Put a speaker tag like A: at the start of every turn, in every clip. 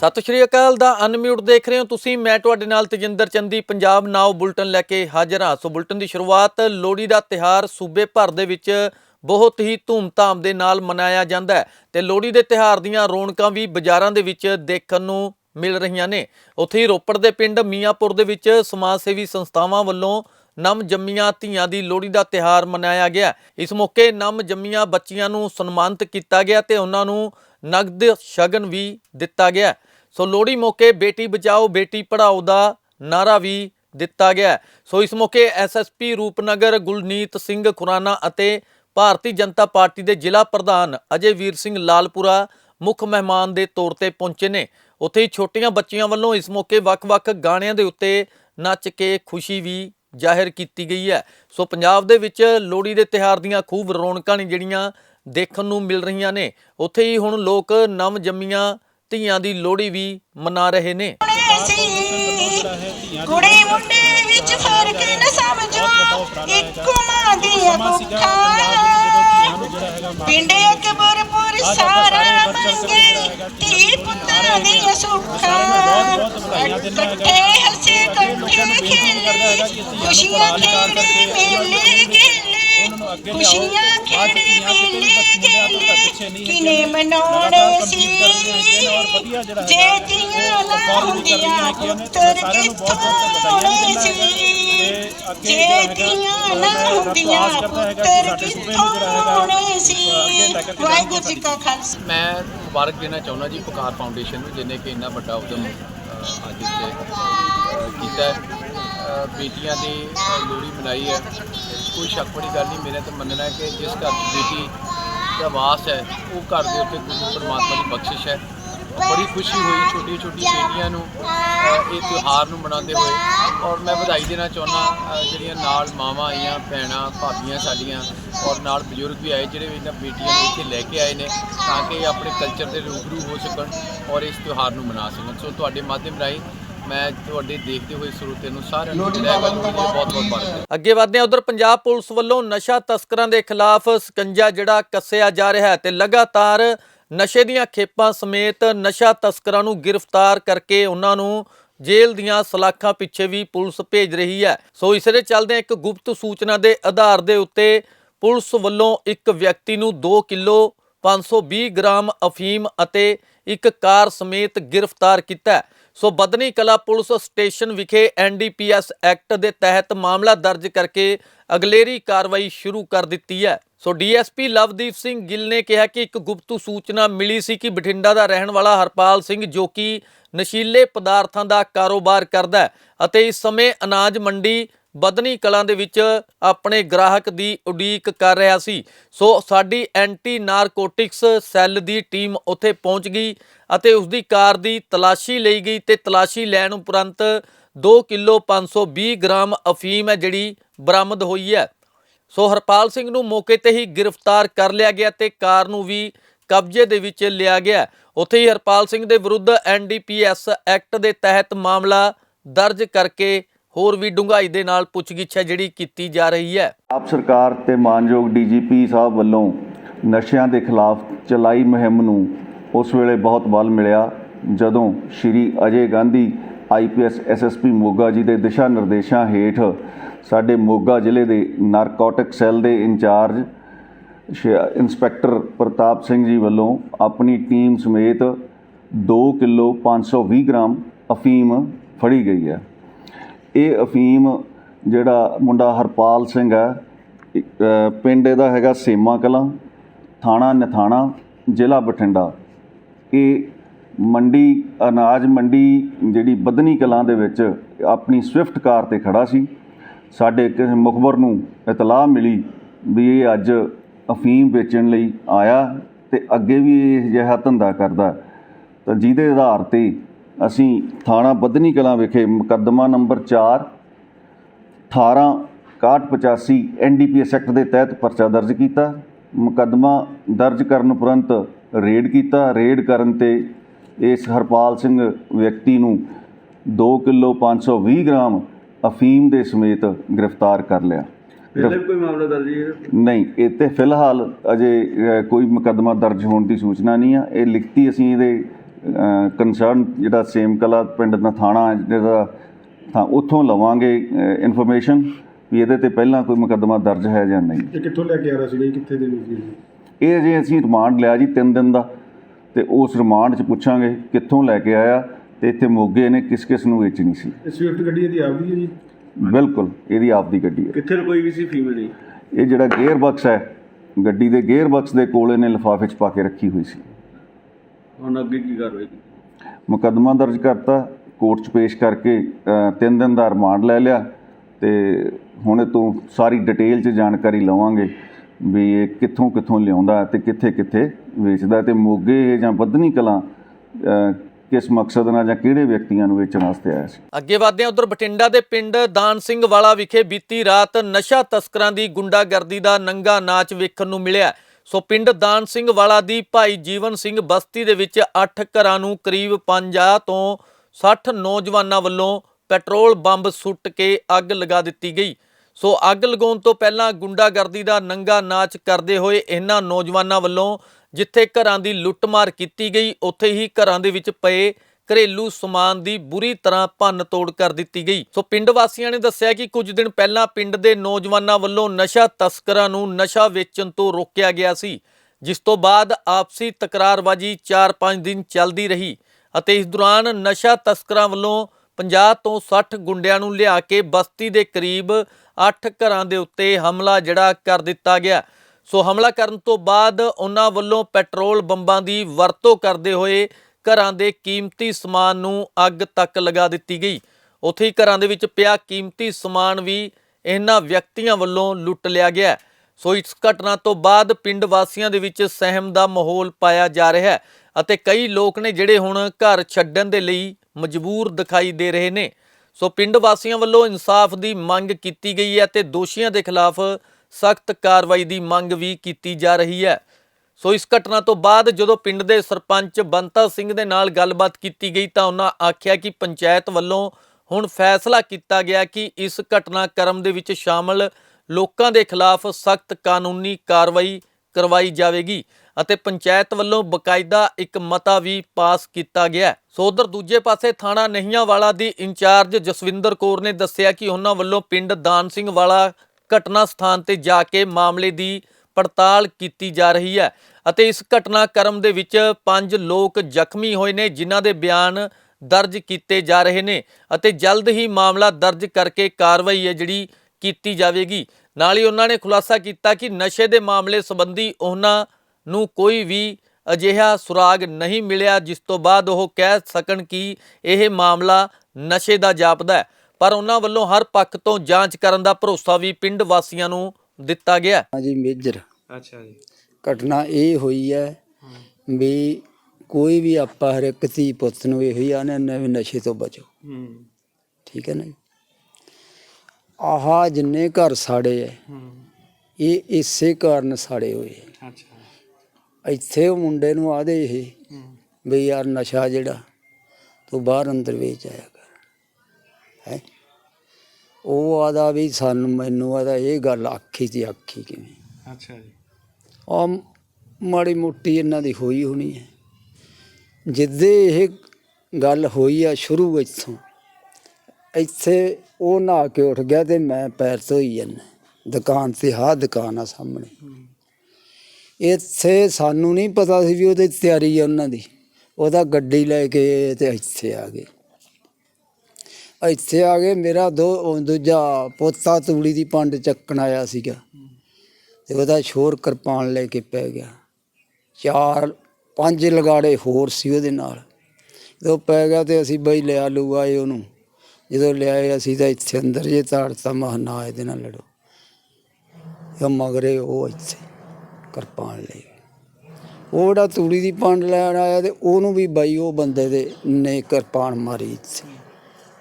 A: ਸਤਿ ਸ਼੍ਰੀ ਅਕਾਲ ਦਾ ਅਨਮਿਊਟ ਦੇਖ ਰਹੇ ਹੋ ਤੁਸੀਂ। ਮੈਂ ਤੁਹਾਡੇ ਨਾਲ ਤਜਿੰਦਰ ਚੰਦੀ, ਪੰਜਾਬ ਨਾਓ ਬੁਲਟਨ ਲੈ ਕੇ ਹਾਜ਼ਰ ਹਾਂ। ਸੋ ਬੁਲਟਨ ਦੀ ਸ਼ੁਰੂਆਤ ਲੋਹੜੀ ਦਾ ਤਿਹਾਰ ਸੂਬੇ ਭਰ ਦੇ ਵਿੱਚ ਬਹੁਤ ਹੀ ਧੂਮਧਾਮ ਦੇ ਨਾਲ ਮਨਾਇਆ ਜਾਂਦਾ ਹੈ ਤੇ ਲੋਹੜੀ ਦੇ ਤਿਹਾਰ ਦੀਆਂ ਰੌਣਕਾਂ ਵੀ ਬਾਜ਼ਾਰਾਂ ਦੇ ਵਿੱਚ ਦੇਖਣ ਨੂੰ ਮਿਲ ਰਹੀਆਂ ਨੇ। ਉੱਥੇ ਹੀ ਰੋਪੜ ਦੇ ਪਿੰਡ ਮੀਆਂਪੁਰ ਦੇ ਵਿੱਚ ਸਮਾਜ ਸੇਵੀ ਸੰਸਥਾਵਾਂ ਵੱਲੋਂ ਨਮ ਜੰਮੀਆਂ ਧੀਆਂ ਦੀ ਲੋਹੜੀ ਦਾ ਤਿਹਾਰ ਮਨਾਇਆ ਗਿਆ ਇਸ ਮੌਕੇ ਨਮ ਜੰਮੀਆਂ ਬੱਚੀਆਂ ਨੂੰ ਸਨਮਾਨਿਤ ਕੀਤਾ ਗਿਆ ਤੇ ਉਹਨਾਂ ਨੂੰ ਨਗਦ ਸ਼ਗਨ ਵੀ ਦਿੱਤਾ ਗਿਆ ਸੋ ਲੋਹੜੀ ਮੌਕੇ ਬੇਟੀ ਬਚਾਓ, ਬੇਟੀ ਪੜ੍ਹਾਓ ਦਾ ਨਾਰਾ ਵੀ ਦਿੱਤਾ ਗਿਆ ਸੋ ਇਸ ਮੌਕੇ ਐਸਐਸਪੀ ਰੂਪਨਗਰ, ਗੁਲਨੀਤ ਸਿੰਘ ਖੁਰਾਨਾ ਅਤੇ ਭਾਰਤੀ ਜਨਤਾ ਪਾਰਟੀ ਦੇ ਜ਼ਿਲ੍ਹਾ ਪ੍ਰਧਾਨ ਅਜੇ ਵੀਰ ਸਿੰਘ ਲਾਲਪੁਰਾ ਮੁੱਖ ਮਹਿਮਾਨ ਦੇ ਤੌਰ ਤੇ ਪਹੁੰਚੇ ਨੇ। ਉੱਥੇ ਹੀ ਛੋਟੀਆਂ ਬੱਚੀਆਂ ਵੱਲੋਂ ਇਸ ਮੌਕੇ ਵੱਖ-ਵੱਖ ਗਾਣਿਆਂ ਦੇ ਉੱਤੇ ਨੱਚ ਕੇ ਖੁਸ਼ੀ ਵੀ ਜ਼ਾਹਿਰ ਕੀਤੀ ਗਈ ਹੈ। ਸੋ ਪੰਜਾਬ ਦੇ ਵਿੱਚ ਲੋਹੜੀ ਦੇ ਤਿਹਾਰ ਦੀਆਂ ਖੂਬ ਰੌਣਕਾਂ ਨੇ ਜਿਹੜੀਆਂ ਦੇਖਣ ਨੂੰ ਮਿਲ ਰਹੀਆਂ ਨੇ। ਉੱਥੇ ਹੀ ਹੁਣ ਲੋਕ ਨਵ ਜੰਮੀਆਂ ਧੀਆਂ ਦੀ ਲੋਹੜੀ ਵੀ ਮਨਾ ਰਹੇ ਨੇ।
B: ਸੀ ਮੁੰਡੇ ਵਿੱਚ ਫ਼ਰਕ ਨਾ ਸਮਝੋ। ਇੱਕੋ ਮਾਂ ਦੀ ਅੱਖਾਂ ਪਿੰਡ ਅਕਬਰਪੁਰ ਸਾਰਾ ਮੰਗੇ, ਧੀ ਪੁੱਤਾਂ ਦੀ ਸੁੱਖਾਂ ਇਕੱਠੇ ਹੱਸੇ, ਇਕੱਠੇ ਖੇਲੇ, ਖੁਸ਼ੀਆਂ ਖੇੜੇ, ਮੇਲੇ ਗੇਲੇ ਖੁਸ਼ੀਆਂ ਖੇੜੇ, ਮੇਲੇ ਗੇਲੇ ਕਿਨੇ ਮਨਾਉਣੇ ਜੇ ਤੀਆਂ ਨਾ ਹੁੰਦੀਆਂ ਪੁੱਤਰ ਕਿੱਥੋਂ ਆਉਣੇ ਸੀ ਜੇ? ਤੀਆਂ ਨਾ ਹੁੰਦੀਆਂ ਪੁੱਤਰ ਕਿੱਥੋਂ ਆਉਣੇ ਸੀ ਵਾਹਿਗੁਰੂ ਜੀ ਕਾ ਖਾਲਸਾ।
C: ਮੈਂ ਮੁਬਾਰਕ ਦੇਣਾ ਚਾਹੁੰਦਾ ਜੀ ਪੁਕਾਰ ਫਾਊਂਡੇਸ਼ਨ ਨੂੰ ਜਿਹਨੇ ਕਿ ਇੰਨਾ ਵੱਡਾ ਉਦਮ ਅੱਜ ਇੱਥੇ ਕੀਤਾ ਬੇਟੀਆਂ ਦੀ ਲੋਹੜੀ ਮਨਾਈ ਹੈ। ਕੋਈ ਸ਼ੱਕ ਵਾਲੀ ਗੱਲ ਨਹੀਂ ਮੇਰਾ ਤਾਂ ਮੰਨਣਾ ਹੈ ਕਿ ਜਿਸ ਘਰ 'ਚ ਬੇਟੀ ਦਾ ਵਾਸ ਹੈ ਉਹ ਘਰ ਦੇ ਉੱਤੇ ਗੁਰੂ ਪਰਮਾਤਮਾ ਦੀ ਬਖਸ਼ਿਸ਼ ਹੈ। ਬੜੀ ਖੁਸ਼ੀ ਹੋਈ ਛੋਟੀਆਂ ਛੋਟੀਆਂ ਬੇਟੀਆਂ ਨੂੰ ਇਹ ਤਿਉਹਾਰ ਨੂੰ ਮਨਾਉਂਦੇ ਹੋਏ। ਔਰ ਮੈਂ ਵਧਾਈ ਦੇਣਾ ਚਾਹੁੰਦਾ ਜਿਹੜੀਆਂ ਨਾਲ ਮਾਵਾਂ ਆਈਆਂ, ਭੈਣਾਂ, ਭਾਬੀਆਂ ਸਾਡੀਆਂ, ਔਰ ਨਾਲ ਬਜ਼ੁਰਗ ਵੀ ਆਏ, ਜਿਹੜੇ ਇਹਨਾਂ ਬੇਟੀਆਂ ਨੂੰ ਇੱਥੇ ਲੈ ਕੇ ਆਏ ਨੇ, ਤਾਂ ਕਿ ਆਪਣੇ ਕਲਚਰ ਦੇ ਰੂਬਰੂ ਹੋ ਸਕਣ ਔਰ ਇਸ ਤਿਉਹਾਰ ਨੂੰ ਮਨਾ ਸਕਣ। ਸੋ ਤੁਹਾਡੇ ਮਾਧਿਅਮ ਰਾਹੀਂ ਮੈਂ ਤੁਹਾਡੇ ਦੇਖਦੇ ਹੋਏ ਸਰੋਤੇ ਨੂੰ ਸਾਰਿਆਂ ਨੂੰ ਬਹੁਤ ਬਹੁਤ ਧੰਨਵਾਦ
A: ਅੱਗੇ ਵਧਦੇ ਹਾਂ ਉਧਰ ਪੰਜਾਬ ਪੁਲਿਸ ਵੱਲੋਂ ਨਸ਼ਾ ਤਸਕਰਾਂ ਦੇ ਖਿਲਾਫ ਸਕੰਜਾ ਜਿਹੜਾ ਕੱਸਿਆ ਜਾ ਰਿਹਾ ਹੈ ਤੇ ਲਗਾਤਾਰ ਨਸ਼ੇ ਦੀਆਂ ਖੇਪਾਂ ਸਮੇਤ ਨਸ਼ਾ ਤਸਕਰਾਂ ਨੂੰ ਗ੍ਰਿਫਤਾਰ ਕਰਕੇ ਉਹਨਾਂ ਨੂੰ ਜੇਲ੍ਹ ਦੀਆਂ ਸਲਾਖਾਂ ਪਿੱਛੇ ਵੀ ਪੁਲਿਸ ਭੇਜ ਰਹੀ ਹੈ। ਸੋ ਇਸ ਦੇ ਚੱਲਦੇ ਇੱਕ ਗੁਪਤ ਸੂਚਨਾ ਦੇ ਆਧਾਰ ਦੇ ਉੱਤੇ ਪੁਲਿਸ ਵੱਲੋਂ ਇੱਕ ਵਿਅਕਤੀ ਨੂੰ 2 ਕਿਲੋ 520 ਗ੍ਰਾਮ ਅਫੀਮ ਅਤੇ ਇੱਕ ਕਾਰ ਸਮੇਤ ਗ੍ਰਿਫਤਾਰ ਕੀਤਾ so Badni Kala police station ਵਿਖੇ ਐਨਡੀਪੀਐਸ ਐਕਟ ਦੇ ਤਹਿਤ ਮਾਮਲਾ ਦਰਜ ਕਰਕੇ ਅਗਲੇਰੀ ਕਾਰਵਾਈ ਸ਼ੁਰੂ ਕਰ ਦਿੱਤੀ ਹੈ। ਸੋ ਡੀਐਸਪੀ ਲਵਦੀਪ ਸਿੰਘ ਗਿੱਲ ਨੇ ਕਿਹਾ ਕਿ ਇੱਕ ਗੁਪਤ ਸੂਚਨਾ ਮਿਲੀ ਸੀ ਕਿ ਬਠਿੰਡਾ ਦਾ ਰਹਿਣ ਵਾਲਾ ਹਰਪਾਲ ਸਿੰਘ ਜੋ ਕਿ ਨਸ਼ੀਲੇ ਪਦਾਰਥਾਂ ਦਾ ਕਾਰੋਬਾਰ ਕਰਦਾ ਹੈ ਅਤੇ ਇਸ ਸਮੇਂ ਅਨਾਜ ਮੰਡੀ ਬਦਨੀ ਕਲਾਂ ਦੇ ਵਿੱਚ ਆਪਣੇ ਗ੍ਰਾਹਕ ਦੀ ਉਡੀਕ ਕਰ ਰਿਹਾ ਸੀ। ਸੋ ਸਾਡੀ ਐਂਟੀ ਨਾਰਕੋਟਿਕਸ ਸੈੱਲ ਦੀ ਟੀਮ ਉੱਥੇ ਪਹੁੰਚ ਗਈ ਅਤੇ ਉਸ ਦੀ ਕਾਰ ਦੀ ਤਲਾਸ਼ੀ ਲਈ ਗਈ ਤੇ ਤਲਾਸ਼ੀ ਲੈਣ ਉਪਰੰਤ 2 ਕਿਲੋ 520 ਗ੍ਰਾਮ ਅਫੀਮ ਹੈ ਜਿਹੜੀ ਬਰਾਮਦ ਹੋਈ ਹੈ। ਸੋ ਹਰਪਾਲ ਸਿੰਘ ਨੂੰ ਮੌਕੇ ਤੇ ਹੀ ਗ੍ਰਿਫਤਾਰ ਕਰ ਲਿਆ ਗਿਆ ਤੇ ਕਾਰ ਨੂੰ ਵੀ ਕਬਜ਼ੇ ਦੇ ਵਿੱਚ ਲਿਆ ਗਿਆ। ਉੱਥੇ ਹੀ ਹਰਪਾਲ ਸਿੰਘ ਦੇ ਵਿਰੁੱਧ ਐਨਡੀਪੀਐਸ ਐਕਟ ਦੇ ਤਹਿਤ ਮਾਮਲਾ ਦਰਜ ਕਰਕੇ ਹੋਰ ਵੀ ਡੂੰਘਾਈ ਦੇ ਨਾਲ ਪੁੱਛਗਿੱਛ ਹੈ ਜਿਹੜੀ ਕੀਤੀ ਜਾ ਰਹੀ ਹੈ।
D: ਆਪ ਸਰਕਾਰ ਤੇ ਮਾਨਯੋਗ ਡੀਜੀਪੀ ਸਾਹਿਬ ਵੱਲੋਂ ਨਸ਼ਿਆਂ ਦੇ ਖਿਲਾਫ ਚਲਾਈ ਮੁਹਿੰਮ ਨੂੰ ਉਸ ਵੇਲੇ ਬਹੁਤ ਬਲ ਮਿਲਿਆ, ਜਦੋਂ ਸ਼੍ਰੀ ਅਜੇ ਗਾਂਧੀ ਆਈਪੀਐਸ ਐਸਐਸਪੀ ਮੋਗਾ ਜੀ ਦੇ ਦਿਸ਼ਾ ਨਿਰਦੇਸ਼ਾਂ ਹੇਠ ਸਾਡੇ ਮੋਗਾ ਜ਼ਿਲ੍ਹੇ ਦੇ ਨਾਰਕੋਟਿਕ ਸੈੱਲ ਦੇ ਇੰਚਾਰਜ ਸ਼- ਇੰਸਪੈਕਟਰ ਪ੍ਰਤਾਪ ਸਿੰਘ ਜੀ ਵੱਲੋਂ ਆਪਣੀ ਟੀਮ ਸਮੇਤ 2 ਕਿਲੋ 520 ਗ੍ਰਾਮ ਅਫੀਮ ਫੜੀ ਗਈ ਹੈ। ਇਹ ਅਫੀਮ ਜਿਹੜਾ ਮੁੰਡਾ ਹਰਪਾਲ ਸਿੰਘ ਹੈ ਪਿੰਡ ਇਹਦਾ ਹੈਗਾ ਸੇਮਾ ਕਲਾਂ, ਥਾਣਾ ਨਥਾਣਾ, ਜ਼ਿਲ੍ਹਾ ਬਠਿੰਡਾ। ਇਹ ਮੰਡੀ, ਅਨਾਜ ਮੰਡੀ ਜਿਹੜੀ ਬਦਨੀ ਕਲਾਂ ਦੇ ਵਿੱਚ ਆਪਣੀ ਸਵਿਫਟ ਕਾਰ ਤੇ ਖੜਾ ਸੀ। ਸਾਡੇ ਕਿਸੇ ਮੁਖਬਰ ਨੂੰ ਇਤਲਾਹ ਮਿਲੀ ਵੀ ਇਹ ਅੱਜ ਅਫੀਮ ਵੇਚਣ ਲਈ ਆਇਆ ਤੇ ਅੱਗੇ ਵੀ ਇਹ ਜਿਹਾ ਧੰਦਾ ਕਰਦਾ। ਤਾਂ ਜਿਹਦੇ ਆਧਾਰ ਤੇ ਅਸੀਂ ਥਾਣਾ ਬਦਨੀ ਕਲਾਂ ਵਿਖੇ ਮੁਕੱਦਮਾ ਨੰਬਰ 4 18 6185 ਐਨਡੀਪੀਐਸ ਐਕਟ ਦੇ ਤਹਿਤ ਪਰਚਾ ਦਰਜ ਕੀਤਾ। ਮੁਕੱਦਮਾ ਦਰਜ ਕਰਨ ਉਪਰੰਤ ਰੇਡ ਕੀਤਾ। ਰੇਡ ਕਰਨ ਤੇ ਇਸ ਹਰਪਾਲ ਸਿੰਘ ਵਿਅਕਤੀ ਨੂੰ 2 ਕਿਲੋ 520 ਗ੍ਰਾਮ ਅਫੀਮ ਦੇ ਸਮੇਤ ਗ੍ਰਿਫਤਾਰ ਕਰ ਲਿਆ।
E: ਪਹਿਲੇ ਕੋਈ ਮਾਮਲਾ ਦਰਜ
D: ਨਹੀਂ ਇਹ ਤੇ ਫਿਲਹਾਲ ਅਜੇ ਕੋਈ ਮੁਕੱਦਮਾ ਦਰਜ ਹੋਣ ਦੀ ਸੂਚਨਾ ਨਹੀਂ ਆ। ਇਹ ਲਿਖਤੀ ਅਸੀਂ ਇਹਦੇ ਕੰਸਰਨ ਜਿਹੜਾ ਸੇਮ ਕਲਾ ਪਿੰਡ ਦਾ ਥਾਣਾ ਜਿਹੜਾ ਤਾਂ ਉੱਥੋਂ ਲਵਾਂਗੇ ਇਨਫੋਰਮੇਸ਼ਨ ਵੀ ਇਹਦੇ ਤੇ ਪਹਿਲਾਂ ਕੋਈ ਮੁਕੱਦਮਾ ਦਰਜ ਹੈ ਜਾਂ ਨਹੀਂ।
E: ਇਹ ਕਿੱਥੋਂ ਲੈ ਕੇ ਆ ਰਿਹਾ ਸੀਗਾ ਜੀ? ਕਿੱਥੇ ਦੇ ਨੂੰ ਸੀ? ਇਹ?
D: ਜੇ ਅਸੀਂ ਰਿਮਾਂਡ ਲਿਆ ਜੀ 3 ਦਿਨ ਦਾ ਤੇ ਉਸ ਰਿਮਾਂਡ 'ਚ ਪੁੱਛਾਂਗੇ ਕਿੱਥੋਂ ਲੈ ਕੇ ਆਇਆ ਤੇ ਇੱਥੇ ਮੋਗੇ ਨੇ ਕਿਸ ਕਿਸ ਨੂੰ ਵੇਚਣੀ ਸੀ।
E: ਇਹ ਸਵਿਫਟ ਗੱਡੀ ਇਹਦੀ ਆਪਦੀ ਹੈ ਜੀ?
D: ਬਿਲਕੁਲ ਇਹਦੀ ਆਪਦੀ ਗੱਡੀ ਹੈ।
E: ਕਿੱਥੇ ਕੋਈ ਵੀ ਸੀ ਫੀਮੇਲ ਨਹੀਂ
D: ਇਹ ਜਿਹੜਾ ਗੇਅਰ ਬਕਸ ਹੈ ਗੱਡੀ ਦੇ ਗੇਅਰ ਬਕਸ ਦੇ ਕੋਲ ਇਹਨੇ ਲਿਫਾਫੇ 'ਚ ਪਾ ਕੇ ਰੱਖੀ ਹੋਈ ਸੀ।
E: ਹੁਣ ਅੱਗੇ ਕੀ ਕਾਰਵਾਈ
D: ਮੁਕੱਦਮਾ ਦਰਜ ਕਰਤਾ ਕੋਰਟ 'ਚ ਪੇਸ਼ ਕਰਕੇ 3 ਦਿਨ ਦਾ ਰਿਮਾਂਡ ਲੈ ਲਿਆ ਤੇ ਹੁਣ ਇਹ ਤੋਂ ਸਾਰੀ ਡਿਟੇਲ 'ਚ ਜਾਣਕਾਰੀ ਲਵਾਂਗੇ ਵੀ ਇਹ ਕਿੱਥੋਂ ਕਿੱਥੋਂ ਲਿਆਉਂਦਾ ਤੇ ਕਿੱਥੇ ਕਿੱਥੇ ਵੇਚਦਾ ਤੇ ਮੋਗੇ ਇਹ ਜਾਂ ਬੱਧਨੀ ਕਲਾਂ ਕਿਸ ਮਕਸਦ ਨਾਲ ਜਾਂ ਕਿਹੜੇ ਵਿਅਕਤੀਆਂ ਨੂੰ ਵੇਚਣ ਵਾਸਤੇ ਆਇਆ ਸੀ?
A: ਅੱਗੇ ਵਧਦੇ ਹਾਂ ਉਧਰ ਬਠਿੰਡਾ ਦੇ ਪਿੰਡ ਦਾਨ ਸਿੰਘ ਵਾਲਾ ਵਿਖੇ ਬੀਤੀ ਰਾਤ ਨਸ਼ਾ ਤਸਕਰਾਂ ਦੀ ਗੁੰਡਾਗਰਦੀ ਦਾ ਨੰਗਾ ਨਾਚ ਵੇਖਣ ਨੂੰ ਮਿਲਿਆ। ਸੋ ਪਿੰਡ ਦਾਨ ਸਿੰਘ ਵਾਲਾ ਦੀ ਭਾਈ ਜੀਵਨ ਸਿੰਘ ਬਸਤੀ ਦੇ ਵਿੱਚ 8 ਘਰਾਂ ਨੂੰ ਕਰੀਬ 50 ਤੋਂ 60 ਨੌਜਵਾਨਾਂ ਵੱਲੋਂ ਪੈਟਰੋਲ ਬੰਬ ਸੁੱਟ ਕੇ ਅੱਗ ਲਗਾ ਦਿੱਤੀ ਗਈ। ਸੋ ਅੱਗ ਲਗਾਉਣ ਤੋਂ ਪਹਿਲਾਂ ਗੁੰਡਾਗਰਦੀ ਦਾ ਨੰਗਾ ਨਾਚ ਕਰਦੇ ਹੋਏ ਇਹਨਾਂ ਨੌਜਵਾਨਾਂ ਵੱਲੋਂ ਜਿੱਥੇ ਘਰਾਂ ਦੀ ਲੁੱਟਮਾਰ ਕੀਤੀ ਗਈ, ਉੱਥੇ ਹੀ ਘਰਾਂ ਦੇ ਵਿੱਚ ਪਏ ਘਰੇਲੂ ਸਮਾਨ ਦੀ ਬੁਰੀ ਤਰ੍ਹਾਂ ਭੰਨ ਤੋੜ ਕਰ ਦਿੱਤੀ ਗਈ। ਸੋ ਪਿੰਡ ਵਾਸੀਆਂ ਨੇ ਦੱਸਿਆ ਕਿ ਕੁਝ ਦਿਨ ਪਹਿਲਾਂ ਪਿੰਡ ਦੇ ਨੌਜਵਾਨਾਂ ਵੱਲੋਂ ਨਸ਼ਾ ਤਸਕਰਾਂ ਨੂੰ ਨਸ਼ਾ ਵੇਚਣ ਤੋਂ ਰੋਕਿਆ ਗਿਆ ਸੀ, ਜਿਸ ਤੋਂ ਬਾਅਦ ਆਪਸੀ ਤਕਰਾਰਬਾਜੀ 4-5 ਦਿਨ ਚੱਲਦੀ ਰਹੀ ਅਤੇ ਇਸ ਦੌਰਾਨ ਨਸ਼ਾ ਤਸਕਰਾਂ ਵੱਲੋਂ 50 ਤੋਂ 60 ਗੁੰਡਿਆਂ ਨੂੰ ਲਿਆ ਕੇ ਬਸਤੀ ਦੇ ਕਰੀਬ 8 ਘਰਾਂ ਦੇ ਉੱਤੇ ਹਮਲਾ ਜਿਹੜਾ ਕਰ ਦਿੱਤਾ ਗਿਆ। ਸੋ ਹਮਲਾ ਕਰਨ ਤੋਂ ਬਾਅਦ ਉਹਨਾਂ ਵੱਲੋਂ ਪੈਟਰੋਲ ਬੰਬਾਂ ਦੀ ਵਰਤੋਂ ਕਰਦੇ ਹੋਏ ਘਰਾਂ ਦੇ ਕੀਮਤੀ ਸਮਾਨ ਨੂੰ ਅੱਗ ਤੱਕ ਲਗਾ ਦਿੱਤੀ ਗਈ। ਉੱਥੇ ਹੀ ਘਰਾਂ ਦੇ ਵਿੱਚ ਪਿਆ ਕੀਮਤੀ ਸਮਾਨ ਵੀ ਇਹਨਾਂ ਵਿਅਕਤੀਆਂ ਵੱਲੋਂ ਲੁੱਟ ਲਿਆ ਗਿਆ। ਸੋ ਇਸ ਘਟਨਾ ਤੋਂ ਬਾਅਦ ਪਿੰਡ ਵਾਸੀਆਂ ਦੇ ਵਿੱਚ ਸਹਿਮ ਦਾ ਮਾਹੌਲ ਪਾਇਆ ਜਾ ਰਿਹਾ ਹੈ ਅਤੇ ਕਈ ਲੋਕ ਨੇ ਜਿਹੜੇ ਹੁਣ ਘਰ ਛੱਡਣ ਦੇ ਲਈ ਮਜਬੂਰ ਦਿਖਾਈ ਦੇ ਰਹੇ ਨੇ। ਸੋ ਪਿੰਡ ਵਾਸੀਆਂ ਵੱਲੋਂ ਇਨਸਾਫ ਦੀ ਮੰਗ ਕੀਤੀ ਗਈ ਹੈ ਤੇ ਦੋਸ਼ੀਆਂ ਦੇ ਖਿਲਾਫ ਸਖਤ ਕਾਰਵਾਈ ਦੀ ਮੰਗ ਵੀ ਕੀਤੀ ਜਾ ਰਹੀ ਹੈ। ਸੋ ਇਸ ਘਟਨਾ ਤੋਂ ਬਾਅਦ ਜਦੋਂ ਪਿੰਡ ਦੇ ਸਰਪੰਚ ਬੰਤਾ ਸਿੰਘ ਦੇ ਨਾਲ ਗੱਲਬਾਤ ਕੀਤੀ ਗਈ ਤਾਂ ਉਹਨਾਂ ਆਖਿਆ ਕਿ ਪੰਚਾਇਤ ਵੱਲੋਂ ਹੁਣ ਫੈਸਲਾ ਕੀਤਾ ਗਿਆ ਕਿ ਇਸ ਘਟਨਾ ਘਟਨਾਕ੍ਰਮ ਦੇ ਵਿੱਚ ਸ਼ਾਮਲ ਲੋਕਾਂ ਦੇ ਖਿਲਾਫ ਸਖਤ ਕਾਨੂੰਨੀ ਕਾਰਵਾਈ ਕਰਵਾਈ ਜਾਵੇਗੀ ਅਤੇ ਪੰਚਾਇਤ ਵੱਲੋਂ ਬਕਾਇਦਾ ਇੱਕ ਮਤਾ ਵੀ ਪਾਸ ਕੀਤਾ ਗਿਆ ਸੋ ਉਧਰ ਦੂਜੇ ਪਾਸੇ ਥਾਣਾ ਨਹੀਂਆਂ ਵਾਲਾ ਦੀ ਇੰਚਾਰਜ ਜਸਵਿੰਦਰ ਕੌਰ ਨੇ ਦੱਸਿਆ ਕਿ ਉਹਨਾਂ ਵੱਲੋਂ ਪਿੰਡ ਦਾਨ ਸਿੰਘ ਵਾਲਾ ਘਟਨਾ ਸਥਾਨ ਤੇ ਜਾ ਕੇ ਮਾਮਲੇ ਦੀ ਪੜਤਾਲ ਕੀਤੀ ਜਾ ਰਹੀ ਹੈ ਅਤੇ ਇਸ ਘਟਨਾਕ੍ਰਮ ਦੇ ਵਿੱਚ ਪੰਜ ਲੋਕ ਜ਼ਖਮੀ ਹੋਏ ਨੇ, ਜਿਨ੍ਹਾਂ ਦੇ ਬਿਆਨ ਦਰਜ ਕੀਤੇ ਜਾ ਰਹੇ ਨੇ ਅਤੇ ਜਲਦ ਹੀ ਮਾਮਲਾ ਦਰਜ ਕਰਕੇ ਕਾਰਵਾਈ ਹੈ ਜਿਹੜੀ ਕੀਤੀ ਜਾਵੇਗੀ। ਨਾਲ ਹੀ ਉਹਨਾਂ ਨੇ ਖੁਲਾਸਾ ਕੀਤਾ ਕਿ ਨਸ਼ੇ ਦੇ ਮਾਮਲੇ ਸੰਬੰਧੀ ਉਹਨਾਂ ਨੂੰ ਕੋਈ ਵੀ ਅਜਿਹਾ ਸੁਰਾਗ ਨਹੀਂ ਮਿਲਿਆ, ਜਿਸ ਤੋਂ ਬਾਅਦ ਉਹ ਕਹਿ ਸਕਣ ਕਿ ਇਹ ਮਾਮਲਾ ਨਸ਼ੇ ਦਾ ਜਾਪਦਾ ਹੈ। ਪਰ ਉਹਨਾਂ ਵੱਲੋਂ ਹਰ ਪੱਖ ਤੋਂ ਜਾਂਚ ਕਰਨ ਦਾ ਭਰੋਸਾ ਵੀ ਪਿੰਡ ਵਾਸੀਆਂ ਨੂੰ ਦਿੱਤਾ ਗਿਆ।
F: ਹਾਂਜੀ ਮੇਜਰ।
E: ਅੱਛਾ ਜੀ।
F: ਘਟਨਾ ਇਹ ਹੋਈ ਹੈ ਵੀ ਕੋਈ ਵੀ ਆਪਾਂ ਹਰ ਇੱਕ ਧੀ ਪੁੱਤ ਨੂੰ ਇਹੋ ਹੀ ਆਨੇ ਨੇ ਵੀ ਨਸ਼ੇ ਤੋਂ ਬਚੋ।
E: ਹੂੰ।
F: ਠੀਕ ਹੈ ਨਾ ਜੀ? ਆਹ ਜਿੰਨੇ ਘਰ ਸਾੜੇ ਹੈ
E: ਹੂੰ।
F: ਇਹ ਇਸੇ ਕਾਰਨ ਸਾੜੇ ਹੋਏ ਹੈ।
E: ਅੱਛਾ।
F: ਇੱਥੇ ਉਹ ਮੁੰਡੇ ਨੂੰ ਆਦੇ ਇਹ
E: ਹੂੰ।
F: ਵੀ ਯਾਰ ਨਸ਼ਾ ਜਿਹੜਾ ਤੂੰ ਬਾਹਰ ਅੰਦਰ ਵੇਚ ਆਇਆ ਕਰ। ਹੈ? ਉਹ ਆਦਾ ਵੀ ਸਾਨੂੰ ਮੈਨੂੰ ਆਦਾ ਇਹ ਗੱਲ ਆਖੀ ਤੇ ਆਖੀ ਕਿਵੇਂ?
E: ਅੱਛਾ ਜੀ।
F: ਆ ਮਾੜੀ ਮੋਟੀ ਇਹਨਾਂ ਦੀ ਹੋਈ ਹੋਣੀ ਹੈ। ਜਿੱਦੇ ਇਹ ਗੱਲ ਹੋਈ ਆ ਸ਼ੁਰੂ ਇੱਥੋਂ ਇੱਥੇ ਉਹ ਨਹਾ ਕੇ ਉੱਠ ਗਿਆ ਤੇ ਮੈਂ ਪੈਰ ਧੋਈ ਜਾਂਦਾ। ਦੁਕਾਨ ਤੇ ਹਾਂ ਦੁਕਾਨ ਆ ਸਾਹਮਣੇ। ਇੱਥੇ ਸਾਨੂੰ ਨਹੀਂ ਪਤਾ ਸੀ ਵੀ ਉਹਦੀ ਤਿਆਰੀ ਆ ਉਹਨਾਂ ਦੀ। ਉਹਦਾ ਗੱਡੀ ਲੈ ਕੇ ਤੇ ਇੱਥੇ ਆ ਗਏ। ਇੱਥੇ ਆ ਗਏ ਮੇਰਾ ਦੋ, ਉਹ ਦੂਜਾ ਪੋਤਾ ਤੂੜੀ ਦੀ ਪੰਡ ਚੱਕਣ ਆਇਆ ਸੀਗਾ। ਤੇ ਉਹਦਾ ਸ਼ੋਰ ਕਿਰਪਾਨ ਲੈ ਕੇ ਪੈ ਗਿਆ। ਚਾਰ, ਪੰਜ ਲਗਾੜੇ ਹੋਰ ਸੀ ਉਹਦੇ ਨਾਲ। ਜਦੋਂ ਪੈ ਗਿਆ ਤੇ ਅਸੀਂ ਬਈ ਲਿਆ ਲੂ ਆਏ ਉਹਨੂੰ। ਜਦੋਂ ਲਿਆਏ ਅਸੀਂ ਤਾਂ ਇੱਥੇ ਅੰਦਰ ਜੇ ਤਾੜਤਾ ਮਾ ਨਾ ਇਹਦੇ ਨਾਲ ਲੜੋ। ਇਹ ਮਗਰੇ ਉਹ ਇੱਥੇ ਕਿਰਪਾਨ ਲਈ ਉਹ ਜਿਹੜਾ ਤੂੜੀ ਦੀ ਪੰਡ ਲੈਣ ਆਇਆ ਤੇ ਉਹਨੂੰ ਵੀ ਬਾਈ ਉਹ ਬੰਦੇ ਦੇ ਨੇ ਕਿਰਪਾਨ ਮਾਰੀ ਇੱਥੇ।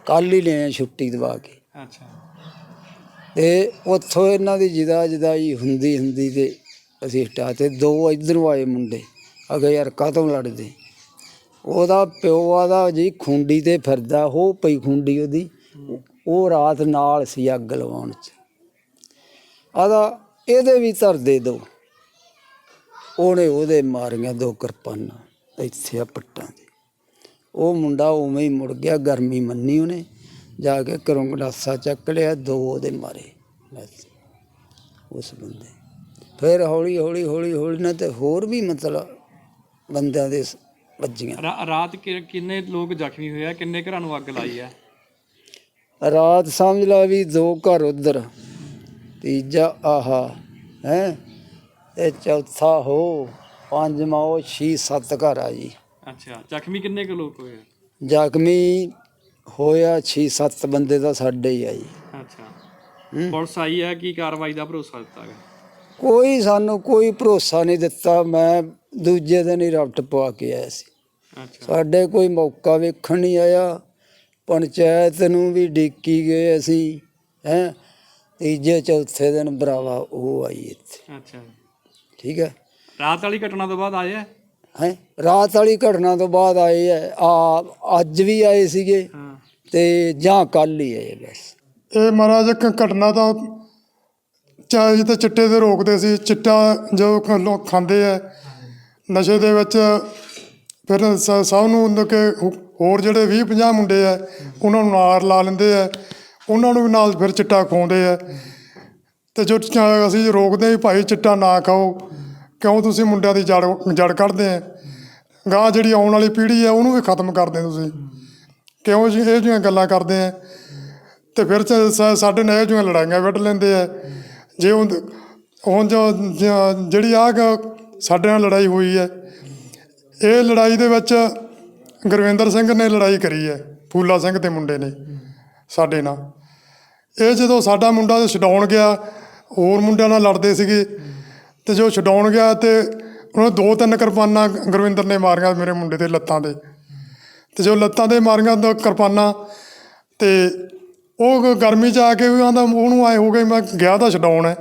F: ਕੱਲ ਹੀ ਲਿਆ ਛੁੱਟੀ ਦਵਾ ਕੇ।
E: ਅੱਛਾ।
F: ਤੇ ਉੱਥੋਂ ਇਹਨਾਂ ਦੀ ਜਿਦਾ ਜਦਾਈ ਹੁੰਦੀ ਹੁੰਦੀ ਤੇ ਅਸੀਂ ਹਟਾ ਤੇ ਦੋ ਇਧਰੋਂ ਆਏ ਮੁੰਡੇ। ਅਗੇ ਯਾਰ ਕਾਹਤੋਂ ਲੜਦੇ? ਉਹਦਾ ਪਿਓ ਆਦਾ ਜੀ ਖੁੰਡੀ ਤੇ ਫਿਰਦਾ ਉਹ ਪਈ ਖੁੰਡੀ ਉਹਦੀ। ਉਹ ਰਾਤ ਨਾਲ ਸੀ ਅੱਗ ਲਵਾਉਣ ਚ। ਆਦਾ ਇਹਦੇ ਵੀ ਧਰ ਦੇ ਦੋ। ਉਹਨੇ ਉਹਦੇ ਮਾਰੀਆਂ ਦੋ ਕਿਰਪਾਨਾਂ ਇੱਥੇ ਆ ਪੱਟਾਂ ਦੇ ਉਹ ਮੁੰਡਾ ਉਵੇਂ ਹੀ ਮੁੜ ਗਿਆ ਗਰਮੀ ਮੰਨੀ ਉਹਨੇ। ਜਾ ਕੇ ਘਰੋਂ ਗੰਡਾਸਾ ਚੱਕ ਲਿਆ ਦੋ ਉਹਦੇ ਮਾਰੇ। ਬਸ ਉਸ ਬੰਦੇ। ਫਿਰ ਹੌਲੀ ਹੌਲੀ ਹੌਲੀ ਹੌਲੀ ਨਾ ਤੇ ਹੋਰ ਵੀ ਮਤਲਬ ਬੰਦਿਆਂ ਦੇ ਵੱਜੀਆਂ।
G: ਰਾਤ ਕਿੰਨੇ ਲੋਕ ਜ਼ਖਮੀ ਹੋਏ ਆ ਕਿੰਨੇ ਘਰਾਂ ਨੂੰ ਅੱਗ ਲਾਈ ਆ?
F: ਰਾਤ ਸਮਝ ਲਾ ਵੀ ਦੋ ਘਰ ਉਧਰ ਤੀਜਾ ਆਹਾ ਹੈ? ਤੇ ਚੌਥਾ ਹੋ ਪੰਜਵਾਂ ਉਹ ਛੇ ਸੱਤ ਘਰ ਆ ਜੀ।
G: ਅੱਛਾ ਜ਼ਖਮੀ ਕਿੰਨੇ ਕੁ ਲੋਕ ਹੋਏ ਆ?
F: ਜ਼ਖਮੀ ਹੋਇਆ 6-7 ਬੰਦੇ ਦਾ ਸਾਡੇ ਹੀ ਆ ਜੀ।
G: ਅੱਛਾ। ਪੁਲਿਸ ਆਈ ਆ ਕੀ ਕਾਰਵਾਈ ਦਾ ਭਰੋਸਾ ਦਿੱਤਾ ਗਿਆ?
F: ਕੋਈ ਸਾਨੂੰ ਕੋਈ ਭਰੋਸਾ ਨਹੀਂ ਦਿੱਤਾ ਮੈਂ ਦੂਜੇ ਦਿਨ ਹੀ ਰਫਟ ਪਵਾ ਕੇ ਆਇਆ ਸੀ।
G: ਅੱਛਾ।
F: ਸਾਡੇ ਕੋਈ ਮੌਕਾ ਵੇਖਣ ਨਹੀਂ ਆਇਆ ਪੰਚਾਇਤ ਨੂੰ ਵੀ ਡੀਕੀ ਗਏ ਅਸੀਂ ਹੈ। ਤੀਜੇ ਚੌਥੇ ਦਿਨ ਬਰਾਵਾ ਉਹ ਆਈ ਇੱਥੇ।
G: ਅੱਛਾ।
F: ਠੀਕ ਹੈ।
G: ਰਾਤ ਵਾਲੀ ਘਟਨਾ ਤੋਂ ਬਾਅਦ ਆਇਆ
F: ਹੈ? ਰਾਤ ਵਾਲੀ ਘਟਨਾ ਤੋਂ ਬਾਅਦ ਆਏ ਆ ਆ ਅੱਜ ਵੀ ਆਏ ਸੀਗੇ
G: ਹਾਂ।
F: ਤੇ ਜਾਂ ਕੱਲ ਹੀ ਆਏ ਬਸ।
H: ਇਹ ਮਹਾਰਾਜ ਇੱਕ ਘਟਨਾ ਤਾਂ ਚਾਹੇ ਤਾਂ ਚਿੱਟੇ ਦੇ ਰੋਕਦੇ ਸੀ ਚਿੱਟਾ ਜੋ ਖ- ਲੋਕ ਖਾਂਦੇ ਆ ਨਸ਼ੇ ਦੇ ਵਿੱਚ ਫਿਰ ਸ- ਸਭ ਨੂੰ ਉਹਨਾਂ ਕੇ ਹੋ- ਹੋਰ ਜਿਹੜੇ 20 50 ਮੁੰਡੇ ਆ ਉਹਨਾਂ ਨੂੰ ਨਾਰ ਲਾ ਲੈਂਦੇ ਆ ਉਹਨਾਂ ਨੂੰ ਵੀ ਨਾਲ ਫਿਰ ਚਿੱਟਾ ਖਵਾਉਂਦੇ ਆ। ਤੇ ਜੋ ਚ- ਅਸੀਂ ਰੋਕਦੇ ਵੀ ਭਾਈ ਚਿੱਟਾ ਨਾ ਖਾਓ ਕਿਉਂ ਤੁਸੀਂ ਮੁੰਡਿਆਂ ਦੀ ਜੜ ਜੜ ਕੱਢਦੇ ਆ ਗਾਂ ਜਿਹੜੀ ਆਉਣ ਵਾਲੀ ਪੀੜ੍ਹੀ ਆ ਉਹਨੂੰ ਵੀ ਖਤਮ ਕਰਦੇ ਤੁਸੀਂ। ਕਿਉਂ ਜੀ, ਇਹ ਜਿਹੀਆਂ ਗੱਲਾਂ ਕਰਦੇ ਆ ਤੇ ਫਿਰ ਸਾਡੇ ਨਾਲ ਇਹੋ ਜਿਹੀਆਂ ਲੜਾਈਆਂ ਵੱਢ ਲੈਂਦੇ ਆ ਜੇ ਹੁਣ ਹੁਣ ਜੋ ਜ- ਜਿਹੜੀ ਆ ਸਾਡੇ ਨਾਲ ਲੜਾਈ ਹੋਈ ਹੈ ਇਹ ਲੜਾਈ ਦੇ ਵਿੱਚ ਗੁਰਵਿੰਦਰ ਸਿੰਘ ਨੇ ਲੜਾਈ ਕਰੀ ਹੈ ਫੂਲਾ ਸਿੰਘ ਤੇ ਮੁੰਡੇ ਨੇ, ਸਾਡੇ ਨਾਲ। ਇਹ ਜਦੋਂ ਸਾਡਾ ਮੁੰਡਾ ਛਡਾਉਣ ਗਿਆ, ਹੋਰ ਮੁੰਡਿਆਂ ਨਾਲ ਲੜਦੇ ਸੀਗੇ। ਤੇ ਜੋ ਛਡਾਉਣ ਗਿਆ ਤੇ ਉਹਨੇ ਦੋ ਤਿੰਨ ਕਿਰਪਾਨਾਂ ਗੁਰਵਿੰਦਰ ਨੇ ਮਾਰੀਆਂ ਮੇਰੇ ਮੁੰਡੇ ਦੇ ਲੱਤਾਂ ਦੇ। ਤੇ ਜੋ ਲੱਤਾਂ ਦੇ ਮਾਰੀਆਂ ਦੋ ਕਿਰਪਾਨਾਂ ਤੇ ਉਹ ਗਰਮੀ ਚ ਆ ਕੇ ਵੀ ਆਂਦਾ ਉਹਨੂੰ ਆਏ ਹੋ ਗਏ ਮੈਂ ਗਿਆ ਤਾਂ ਛਡਾਉਣ ਹੈ।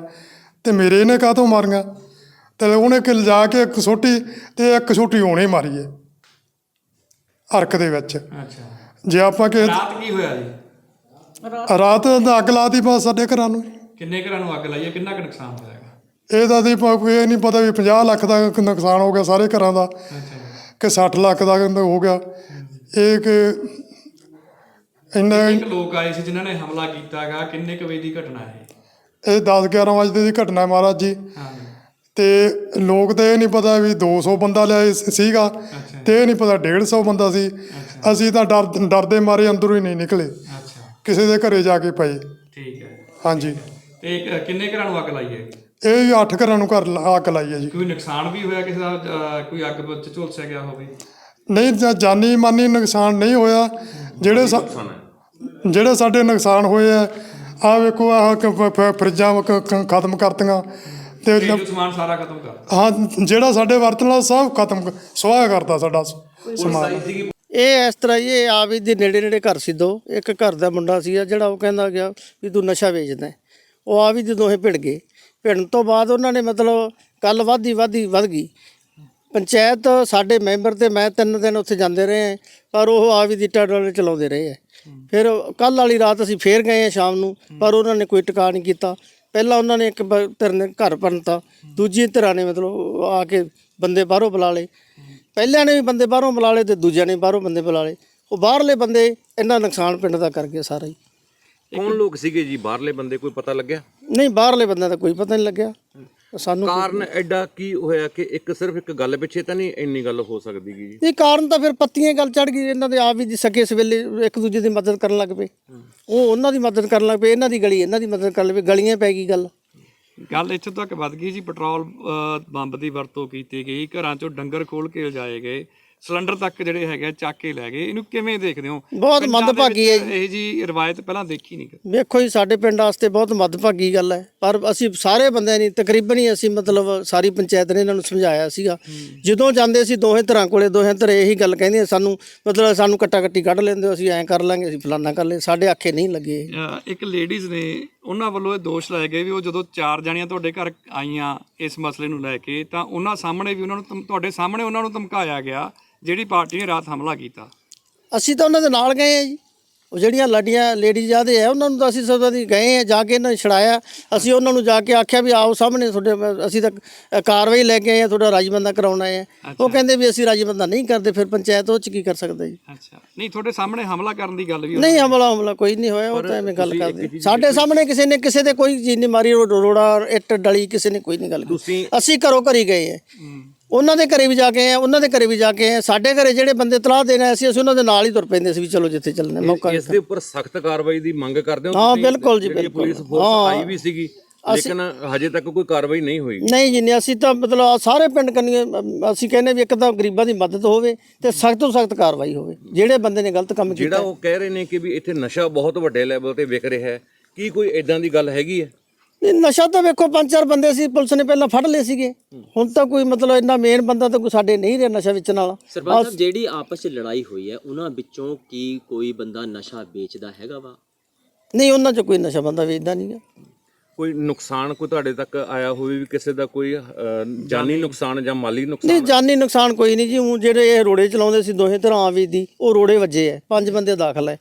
H: ਤੇ ਮੇਰੇ ਇਹਨੇ ਕਾਹਤੋਂ ਮਾਰੀਆਂ? ਤੇ ਉਹਨੇ ਕਿ ਲਿਜਾ ਕੇ ਇੱਕ ਛੋਟੀ ਤੇ ਇੱਕ ਛੋਟੀ ਉਹਨੇ ਮਾਰੀ ਹੈ ਹਰਕ ਦੇ ਵਿੱਚ।
G: ਅੱਛਾ।
H: ਜੇ ਆਪਾਂ ਕਿ
G: ਰਾਤ ਕੀ ਹੋਇਆ ਜੀ?
H: ਰਾਤ ਦਾ ਅੱਗ ਲਾਤੀ ਬਸ ਸਾਡੇ ਘਰਾਂ ਨੂੰ।
G: ਕਿੰਨੇ ਘਰਾਂ ਨੂੰ ਅੱਗ ਲਾਈ ਆ ਕਿੰਨਾ ਕੁ ਨੁਕਸਾਨ ਹੋਇਆ? ਹੈਗਾ?
H: ਇਹਦਾ ਦੀ ਪ- ਇਹ ਨਹੀਂ ਪਤਾ ਵੀ 50 ਲੱਖ ਦਾ ਨੁਕਸਾਨ ਹੋ ਗਿਆ ਸਾਰੇ ਘਰਾਂ ਦਾ
G: ਅੱਛਾ
H: ਕਿ 60 ਲੱਖ ਦਾ ਹੋ ਗਿਆ। ਇਹ ਕਿ ਇੰਨਾ
G: ਕਿੰਨੇ ਕੁ ਲੋਕ ਆਏ ਸੀ ਜਿਨ੍ਹਾਂ ਨੇ ਹਮਲਾ ਕੀਤਾ ਹੈਗਾ ਕਿੰਨੇ ਕੁ ਵਜੇ ਦੀ ਘਟਨਾ ਹੈ
H: ਇਹ 10 11 ਵਜੇ ਦੀ ਘਟਨਾ ਹੈ ਮਹਾਰਾਜ ਜੀ।
G: ਹਾਂ।
H: ਤੇ ਲੋਕ ਤਾਂ ਇਹ ਨਹੀਂ ਪਤਾ ਵੀ 200 ਬੰਦਾ ਲਿਆ ਸੀਗਾ ਤੇ ਇਹ ਨਹੀਂ ਪਤਾ 150 ਬੰਦਾ ਸੀ। ਅਸੀਂ ਤਾਂ ਡਰ ਡਰਦੇ ਮਾਰੇ ਅੰਦਰੋਂ ਹੀ ਨਹੀਂ ਨਿਕਲੇ।
G: ਅੱਛਾ।
H: ਕਿਸੇ ਦੇ ਘਰੇ ਜਾ ਕੇ ਪਏ।
G: ਠੀਕ ਹੈ।
H: ਹਾਂਜੀ।
G: ਤੇ ਕਿੰਨੇ ਘਰਾਂ ਨੂੰ ਅੱਗ ਲਾਈ ਹੈ?
H: ਇਹ ਅੱਠ ਘਰਾਂ ਨੂੰ ਘਰ ਲ- ਅੱਗ ਲਾਈ ਹੈ ਜੀ।
G: ਕੋਈ ਨੁਕਸਾਨ ਵੀ ਹੋਇਆ ਕਿਸੇ ਦਾ ਅਹ, ਕੋਈ ਅੱਗ ਵਿੱਚ ਝੁਲਸਿਆ ਗਿਆ ਹੋਵੇ?
H: ਨਹੀਂ ਜਾਂ ਜਾਨੀ ਮਾਨੀ ਨੁਕਸਾਨ ਨਹੀਂ ਹੋਇਆ। ਜਿਹੜੇ ਸਾ- ਜਿਹੜੇ ਸਾਡੇ ਨੁਕਸਾਨ ਹੋਏ ਆ ਆ ਵੇਖੋ ਆਹ ਕ- ਫ- ਫ- ਫਰਿੱਜਾਂ ਕ- ਕ- ਖਤਮ ਕਰਤੀਆਂ। ਤੇ ਲ-
G: ਘਰੇਲੂ ਸਮਾਨ ਸਾਰਾ ਖਤਮ ਕਰ
H: ਹਾਂ ਜਿਹੜਾ ਸਾਡੇ ਵਰਤਣ ਵਾਲਾ ਸਭ ਖਤਮ ਕ- ਸੁਆਹ ਕਰਤਾ ਸਾਡਾ ਸ- ਸਮਾਨ।
I: ਇਹ ਇਸ ਤਰ੍ਹਾਂ ਹੀ ਇਹ ਹੀ ਦੇ ਨੇੜੇ ਨੇੜੇ ਘਰ ਸੀ ਦੋ। ਇੱਕ ਘਰ ਦਾ ਮੁੰਡਾ ਸੀ ਜਿਹੜਾ ਉਹ ਕਹਿੰਦਾ ਗਿਆ ਵੀ ਤੂੰ ਨਸ਼ਾ ਵੇਚਦਾ ਹੈ। ਉਹ ਆ ਵੀ ਦੇ ਦੋਹੇ ਭਿੜ ਗਏ ਭਿੜਨ ਤੋਂ ਬਾਅਦ ਉਹਨਾਂ ਨੇ ਮਤਲਬ ਕੱਲ ਵਾਧੀ ਵਾਧੀ ਵੱਧ ਗਈ। ਪੰਚਾਇਤ ਸਾਡੇ ਮੈਂਬਰ ਤੇ ਮੈਂ ਤਿੰਨ ਦਿਨ ਉੱਥੇ ਜਾਂਦੇ ਰਹੇ ਹਾਂ, ਪਰ ਉਹ ਆ ਵੀ ਦੀ ਟਾਡਲ ਚਲਾਉਂਦੇ ਰਹੇ ਹੈ ਫਿਰ ਕੱਲ ਵਾਲੀ ਰਾਤ ਅਸੀਂ ਫੇਰ ਗਏ ਆ ਸ਼ਾਮ ਨੂੰ ਪਰ ਉਹਨਾਂ ਨੇ ਕੋਈ ਟਿਕਾ ਨਹੀਂ ਕੀਤਾ। ਪਹਿਲਾਂ ਉਹਨਾਂ ਨੇ ਇੱਕ ਬ- ਧਿਰ ਨੇ ਘਰ ਪੰਨਤਾ ਦੂਜੀ ਧਿਰਾਂ ਨੇ ਮਤਲਬ ਆ ਕੇ ਬੰਦੇ ਬਾਹਰੋਂ ਬੁਲਾ ਲਏ। ਪਹਿਲਿਆਂ ਨੇ ਵੀ ਬੰਦੇ ਬਾਹਰੋਂ ਬੁਲਾ ਲਏ ਤੇ ਦੂਜਿਆਂ ਨੇ ਬਾਹਰੋਂ ਬੰਦੇ ਬੁਲਾ ਲਏ। ਉਹ ਬਾਹਰਲੇ ਬੰਦੇ ਇੰਨਾ ਨੁਕਸਾਨ ਪਿੰਡ ਦਾ ਕਰ ਗਏ ਸਾਰਾ ਹੀ।
J: ਕੌਣ ਲੋਕ ਸੀਗੇ ਜੀ? ਬਾਹਰਲੇ ਬੰਦੇ ਕੋਈ ਪਤਾ ਲੱਗਿਆ?
I: ਨਹੀਂ ਬਾਹਰਲੇ ਬੰਦਿਆਂ ਦਾ ਕੋਈ ਪਤਾ ਨਹੀਂ ਲੱਗਿਆ। ਸਾਨੂੰ
J: ਕਾਰਨ ਐਡਾ ਕੀ ਹੋਇਆ ਕਿ ਇੱਕ ਸਿਰਫ ਇੱਕ ਗੱਲ ਪਿੱਛੇ ਤਾਂ ਨਹੀਂ ਇੰਨੀ ਗੱਲ ਹੋ ਸਕਦੀ ਗੀ? ਜੀ
I: ਇਹ ਕਾਰਨ ਤਾਂ ਫਿਰ ਪੱਤੀਆਂ ਗੱਲ ਚੜ ਗਈ ਇਹਨਾਂ ਦੇ ਆਪ ਵੀ ਜੀ ਸਕੇ ਸਵੇਲੇ ਇੱਕ ਦੂਜੇ ਦੀ ਮਦਦ ਕਰਨ ਲੱਗ ਪਏ। ਉਹ ਉਹਨਾਂ ਦੀ ਮਦਦ ਕਰਨ ਲੱਗ ਪਏ ਇਹਨਾਂ ਦੀ ਗਲੀ ਇਹਨਾਂ ਦੀ ਮਦਦ ਕਰਨ ਲੱਗ ਪਏ ਗਲੀਆਂ ਪੈ ਗਈ ਗੱਲ।
G: ਗੱਲ ਇੱਥੋਂ ਤੱਕ ਵੱਧ ਗਈ ਜੀ ਪੈਟਰੋਲ ਬੰਬ ਦੀ ਵਰਤੋਂ ਕੀਤੀ ਗਈ ਘਰਾਂ ਚੋਂ ਡੰਗਰ ਖੋਲ ਕੇ ਲਿਜਾਏ ਗਏ। ਸਿਲੰਡਰ ਤੱਕ ਜਿਹੜੇ ਹੈਗੇ ਆ, ਚੱਕ ਕੇ ਲੈ ਗਏ। ਇਹਨੂੰ ਕਿਵੇਂ ਦੇਖਦੇ ਹੋ?
I: ਬਹੁਤ
G: ਪਿੰਡਾਂ ਦੇ
I: ਮੰਦਭਾਗੀ
G: ਵਿੱਚ
I: ਹੈ
G: ਇਹ ਜੀ ਰਵਾਇਤ ਪਹਿਲਾਂ ਦੇਖੀ ਨਹੀਂ।
I: ਵੇਖੋ ਜੀ ਸਾਡੇ ਪਿੰਡ ਵਾਸਤੇ ਬਹੁਤ ਮੱਦਭਾਗੀ ਗੱਲ ਹੈ। ਪਰ ਅਸੀਂ ਸਾਰੇ ਬੰਦਿਆਂ ਨੇ ਤਕਰੀਬਨ ਹੀ ਅਸੀਂ ਮਤਲਬ ਸਾਰੀ ਪੰਚਾਇਤ ਨੇ ਇਹਨਾਂ ਨੂੰ ਸਮਝਾਇਆ ਸੀਗਾ। ਜਦੋਂ ਜਾਂਦੇ ਸੀ ਦੋਹੇ ਧਿਰਾਂ ਕੋਲੇ ਦੋਹੇ ਧਰੇ ਇਹੀ ਗੱਲ ਕਹਿੰਦੇ ਸਾਨੂੰ ਮਤਲਬ ਸਾਨੂੰ ਕੱਟਾ ਕੱਟੀ ਕੱਢ ਲੈਂਦੇ ਹੋ, ਅਸੀਂ ਐਂ ਕਰ ਲਾਂਗੇ ਅਸੀਂ ਫਲਾਨਾ ਕਰ ਲੈ ਸਾਡੇ ਆਖੇ ਨਹੀਂ ਲੱਗੇ ਇਹ।
G: ਅਹ, ਇੱਕ ਲੇਡੀਜ਼ ਨੇ ਉਹਨਾਂ ਵੱਲੋਂ ਇਹ ਦੋਸ਼ ਲਾਏ ਗਏ ਵੀ ਉਹ ਜਦੋਂ ਚਾਰ ਜਣੀਆਂ ਤੁਹਾਡੇ ਘਰ ਆਈਆਂ ਇਸ ਮਸਲੇ ਨੂੰ ਲੈ ਕੇ ਤਾਂ ਉਹਨਾਂ ਸਾਹਮਣੇ ਵੀ ਉਹਨਾਂ ਨੂੰ ਧਮ- ਤੁਹਾਡੇ ਸਾਹਮਣੇ ਉਹਨਾਂ ਨੂੰ ਧਮਕਾਇਆ ਗਿਆ ਜਿਹੜੀ ਪਾਰਟੀ ਨੇ ਰਾਤ ਹਮਲਾ ਕੀਤਾ।
I: ਅਸੀਂ ਤਾਂ ਉਹਨਾਂ ਦੇ ਨਾਲ ਗਏ ਆ ਜੀ। ਉਹ ਜਿਹੜੀਆਂ ਲਾਡੀਆਂ ਲੇਡੀਜ਼ ਆਦੇ ਆ ਉਹਨਾਂ ਨੂੰ ਤਾਂ ਅਸੀਂ ਸਭ ਦੀ ਗਏ ਆ ਜਾ ਕੇ ਇਹਨਾਂ ਨੇ ਛੜਾਇਆ ਅਸੀਂ ਉਹਨਾਂ ਨੂੰ ਜਾ ਕੇ ਆਖਿਆ ਵੀ ਆਓ ਸਾਹਮਣੇ ਤੁਹਾਡੇ ਅਸੀਂ ਤਾਂ ਕਾਰਵਾਈ ਲੈ ਕੇ ਆਏ ਆ ਤੁਹਾਡਾ ਰਾਜਬੰਦਾ ਕਰਾਉਣਾ ਹੈ ਉਹ ਕਹਿੰਦੇ ਵੀ ਅਸੀਂ ਰਾਜਬੰਦਾ ਨਹੀਂ ਕਰਦੇ ਫਿਰ ਪੰਚਾਇਤ ਉਹ ਚ ਕੀ ਕਰ ਸਕਦਾ ਜੀ।
G: ਅੱਛਾ। ਨਹੀਂ ਤੁਹਾਡੇ ਸਾਹਮਣੇ ਹਮਲਾ ਕਰਨ ਦੀ ਗੱਲ ਵੀ
I: ਨਹੀਂ ਹਮਲਾ ਹਮਲਾ ਕੋਈ ਨਹੀਂ ਹੋਇਆ ਉਹ ਤਾਂ ਐਵੇਂ ਗੱਲ ਕਰਦੇ ਸਾਡੇ ਸਾਹਮਣੇ ਕਿਸੇ ਨੇ ਕਿਸੇ ਦੇ ਕੋਈ ਚੀਜ਼ ਨਹੀਂ ਮਾਰੀ ਰੋੜਾ ਇੱਟ ਡਲੀ ਕਿਸੇ ਨੇ ਕੋਈ ਨਹੀਂ ਗੱਲ ਕੀਤੀ। ਅਸੀਂ ਘਰੋਂ ਘਰੀ ਗਏ ਆ। ਉਹਨਾਂ ਦੇ ਘਰੇ ਵੀ ਜਾ ਕੇ ਆਏ ਆ ਉਹਨਾਂ ਦੇ ਘਰੇ ਵੀ ਜਾ ਕੇ ਆਏ ਆ ਸਾਡੇ ਘਰੇ ਜਿਹੜੇ ਬੰਦੇ ਤਲਾਹ ਦੇਣ ਆਏ ਸੀ ਅਸੀਂ ਉਹਨਾਂ ਦੇ ਨਾਲ ਹੀ ਤੁਰ ਪੈਂਦੇ ਸੀ ਵੀ ਚਲੋ ਜਿੱਥੇ ਚੱਲਣਾ ਮੌਕਾ
J: ਇਸ ਦੇ ਉੱਪਰ ਸਖਤ ਕਾਰਵਾਈ ਦੀ ਮੰਗ ਕਰਦੇ ਹੋ?
I: ਬਿਲਕੁਲ ਜੀ,
J: ਜਿਹੜੀ
I: ਬਿਲਕੁਲ।
J: Police force. ਆਈ ਵੀ ਸੀਗੀ ਲੇਕਿਨ ਹਜੇ ਤੱਕ ਕੋਈ ਕਾਰਵਾਈ ਨਹੀਂ ਹੋਈ
I: ਨਹੀਂ ਜੀ ਨਹੀਂ ਅਸੀਂ ਤਾਂ ਮਤਲਬ ਸਾਰੇ ਪਿੰਡ ਕੰਨੀ ਅਸੀਂ ਕਹਿੰਦੇ ਵੀ ਇੱਕ ਤਾਂ ਗਰੀਬਾਂ ਦੀ ਮਦਦ ਹੋਵੇ ਤੇ ਸਖਤ ਤੋਂ ਸਖਤ ਕਾਰਵਾਈ ਹੋਵੇ ਜਿਹੜੇ ਬੰਦੇ ਨੇ ਗਲਤ ਕੰਮ
J: ਜਿਹੜਾ
I: ਕੀਤਾ
J: ਉਹ ਕਹਿ ਰਹੇ ਨੇ ਕਿ ਵੀ ਇੱਥੇ ਨਸ਼ਾ ਬਹੁਤ ਵੱਡੇ ਲੈਵਲ ਤੇ ਵਿਕ ਰਿਹਾ ਹੈ ਕੀ ਕੋਈ ਇਦਾਂ ਦੀ ਗੱਲ ਹੈਗੀ ਹੈ
I: ਇਹ ਨਸ਼ਾ ਤਾਂ ਵੇਖੋ ਪੰਜ ਚਾਰ ਬੰਦੇ ਸੀ ਪੁਲਿਸ ਨੇ ਪਹਿਲਾਂ ਫੜ ਲਏ ਸੀਗੇ। ਹੁਣ ਤਾਂ ਕੋਈ ਮਤਲਬ ਇੰਨਾ ਮੇਨ ਬੰਦਾ ਤਾਂ ਕੋਈ ਸਾਡੇ ਨਹੀਂ ਰਿਹਾ ਨਸ਼ਾ ਵੇਚਣ ਵਾਲਾ।
K: ਸਰਪੰਚ ਸਾਹਿਬ ਜਿਹੜੀ ਆਪਸ ਚ ਲੜਾਈ ਹੋਈ ਹੈ ਉਹਨਾਂ ਵਿੱਚੋਂ ਕੀ ਕੋਈ ਬੰਦਾ ਨਸ਼ਾ ਵੇਚਦਾ ਹੈਗਾ ਵਾ?
I: ਨਹੀਂ ਉਹਨਾਂ 'ਚ ਕੋਈ ਨਸ਼ਾ ਬੰਦਾ ਵੇਚਦਾ ਨਹੀਂਗਾ
J: ਕੋਈ ਨੁਕਸਾਨ ਕੋਈ ਤੁਹਾਡੇ ਤੱਕ ਆਇਆ ਹੋਵੇ ਵੀ ਕਿਸੇ ਦਾ ਕੋਈ ਅਹ, ਜਾਨੀ ਨੁਕਸਾਨ ਜਾਂ ਮਾਲੀ
I: ਨਹੀਂ
J: ਨੁਕਸਾਨ?
I: ਜਾਨੀ ਨੁਕਸਾਨ ਕੋਈ ਨਹੀਂ ਜੀ। ਊਂ ਜਿਹੜੇ ਇਹ ਰੋੜੇ ਚਲਾਉਂਦੇ ਸੀ ਦੋਹੇ ਤਰ੍ਹਾਂ ਆਵੀ ਦੀ ਉਹ ਰੋੜੇ ਵੱਜੇ ਐ ਪੰਜ ਬੰਦੇ ਦਾਖਲ ਐ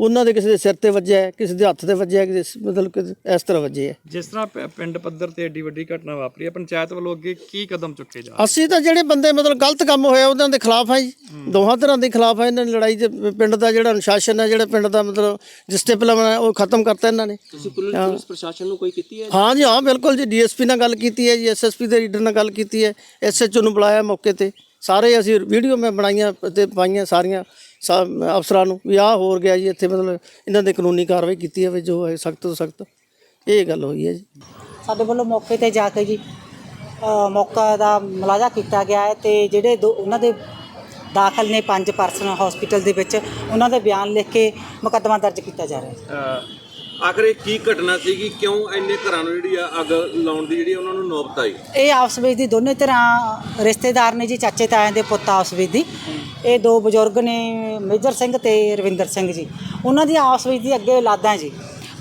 I: ਉਹਨਾਂ ਦੇ ਕਿਸੇ ਦੇ ਸਿਰ ਤੇ ਵੱਜਿਆ ਹੈ, ਕਿਸੇ ਦੇ ਹੱਥ ਤੇ ਵੱਜਿਆ ਹੈ, ਕਿਸੇ ਮਤਲਬ ਕਿ ਇਸ ਤਰ੍ਹਾਂ ਵੱਜੇ
G: ਜਿਸ ਤਰ੍ਹਾਂ ਪ- ਪਿੰਡ ਪੱਧਰ ਤੇ ਏਡੀ ਵੱਡੀ ਘਟਨਾ ਵਾਪਰੀ ਹੈ ਪੰਚਾਇਤ ਵੱਲੋਂ ਅੱਗੇ ਕੀ ਕਦਮ ਚੁੱਕੇ ਜਾ
I: ਅਸੀਂ ਤਾਂ ਜਿਹੜੇ ਬੰਦੇ ਮਤਲਬ ਗਲਤ ਕੰਮ ਹੋਇਆ ਉਹਨਾਂ ਦੇ ਖਿਲਾਫ ਆ ਜੀ। ਦੋਹਾਂ ਤਰ੍ਹਾਂ ਦੇ ਖਿਲਾਫ ਆ ਇਹਨਾਂ ਨੇ ਲੜਾਈ ਦੇ ਪਿੰਡ ਦਾ ਜਿਹੜਾ ਅਨੁਸ਼ਾਸਨ ਹੈ ਜਿਹੜਾ ਪਿੰਡ ਦਾ ਮਤਲਬ ਡਿਸਪਲਿਨ ਹੈ ਉਹ ਖਤਮ ਕਰਤਾ ਇਹਨਾਂ ਨੇ।
K: ਤੁਸੀਂ ਪੁਲਿਸ ਪੁਲਿਸ ਪ੍ਰਸ਼ਾਸਨ ਨੂੰ ਕੋਈ ਕੀਤੀ ਹੈ?
I: ਹਾਂ ਜੀ ਹਾਂ ਬਿਲਕੁਲ ਜੀ। ਡੀਐਸਪੀ ਨਾਲ ਗੱਲ ਕੀਤੀ ਹੈ ਜੀ ਐਸਐਸਪੀ ਦੇ ਲੀਡਰ ਨਾਲ ਗੱਲ ਕੀਤੀ ਹੈ। ਐਸਐਚਓ ਨੂੰ ਬੁਲਾਇਆ ਮੌਕੇ ਤੇ। ਸਾਰੇ ਅਸੀਂ ਵੀਡੀਓ ਮੈਂ ਬਣਾਈਆਂ ਤੇ ਪਾਈਆਂ ਸਾਰੀਆਂ। ਸਾ- ਅਫਸਰਾਂ ਨੂੰ ਵੀ ਆਹ ਹੋਰ ਗਿਆ ਜੀ ਇੱਥੇ ਮਤਲਬ ਇਹਨਾਂ ਦੇ ਕਾਨੂੰਨੀ ਕਾਰਵਾਈ ਕੀਤੀ ਹੈ ਵੀ ਜੋ ਹੈ ਸਖਤ ਤੋਂ ਸਖਤ। ਇਹ ਗੱਲ ਹੋਈ ਹੈ ਜੀ।
L: ਸਾਡੇ ਵੱਲੋਂ ਮੌਕੇ ਤੇ ਜਾ ਕੇ ਜੀ ਮੌਕਾ ਦਾ ਮੁਲਾਜ਼ਾ ਕੀਤਾ ਗਿਆ ਹੈ ਤੇ ਜਿਹੜੇ ਦੋ ਉਹਨਾਂ ਦੇ ਦਾਖਲ ਨੇ ਪੰਜ ਪਰਸਨ ਹਸਪੀਟਲ ਦੇ ਵਿੱਚ ਉਹਨਾਂ ਦੇ ਬਿਆਨ ਲਿਖ ਕੇ ਮੁਕੱਦਮਾ ਦਰਜ ਕੀਤਾ ਜਾ ਰਿਹਾ ਹੈ।
J: ਆਖਰ ਇਹ ਕੀ ਘਟਨਾ ਸੀਗੀ? ਕਿਉਂ ਇੰਨੇ ਘਰਾਂ ਨੂੰ ਜਿਹੜੀ ਆ ਅੱਗ ਲਾਉਣ ਦੀ ਜਿਹੜੀ ਉਹਨਾਂ ਨੂੰ ਨੌਬਤ ਆਈ?
L: ਇਹ ਆਪਸ ਵਿੱਚ ਦੀ ਦੋਨੇ ਤਰ੍ਹਾਂ ਰਿਸ਼ਤੇਦਾਰ ਨੇ ਜੀ, ਚਾਚੇ ਤਾਇਆਂ ਦੇ ਪੁੱਤ ਆਪਸ ਵਿੱਚ ਦੀ। ਇਹ ਦੋ ਬਜ਼ੁਰਗ ਨੇ, ਮੇਜਰ ਸਿੰਘ ਤੇ ਰਵਿੰਦਰ ਸਿੰਘ ਜੀ। ਉਹਨਾਂ ਦੀ ਆਪਸ ਵਿੱਚ ਦੀ ਅੱਗੇ ਔਲਾਦਾਂ ਜੀ।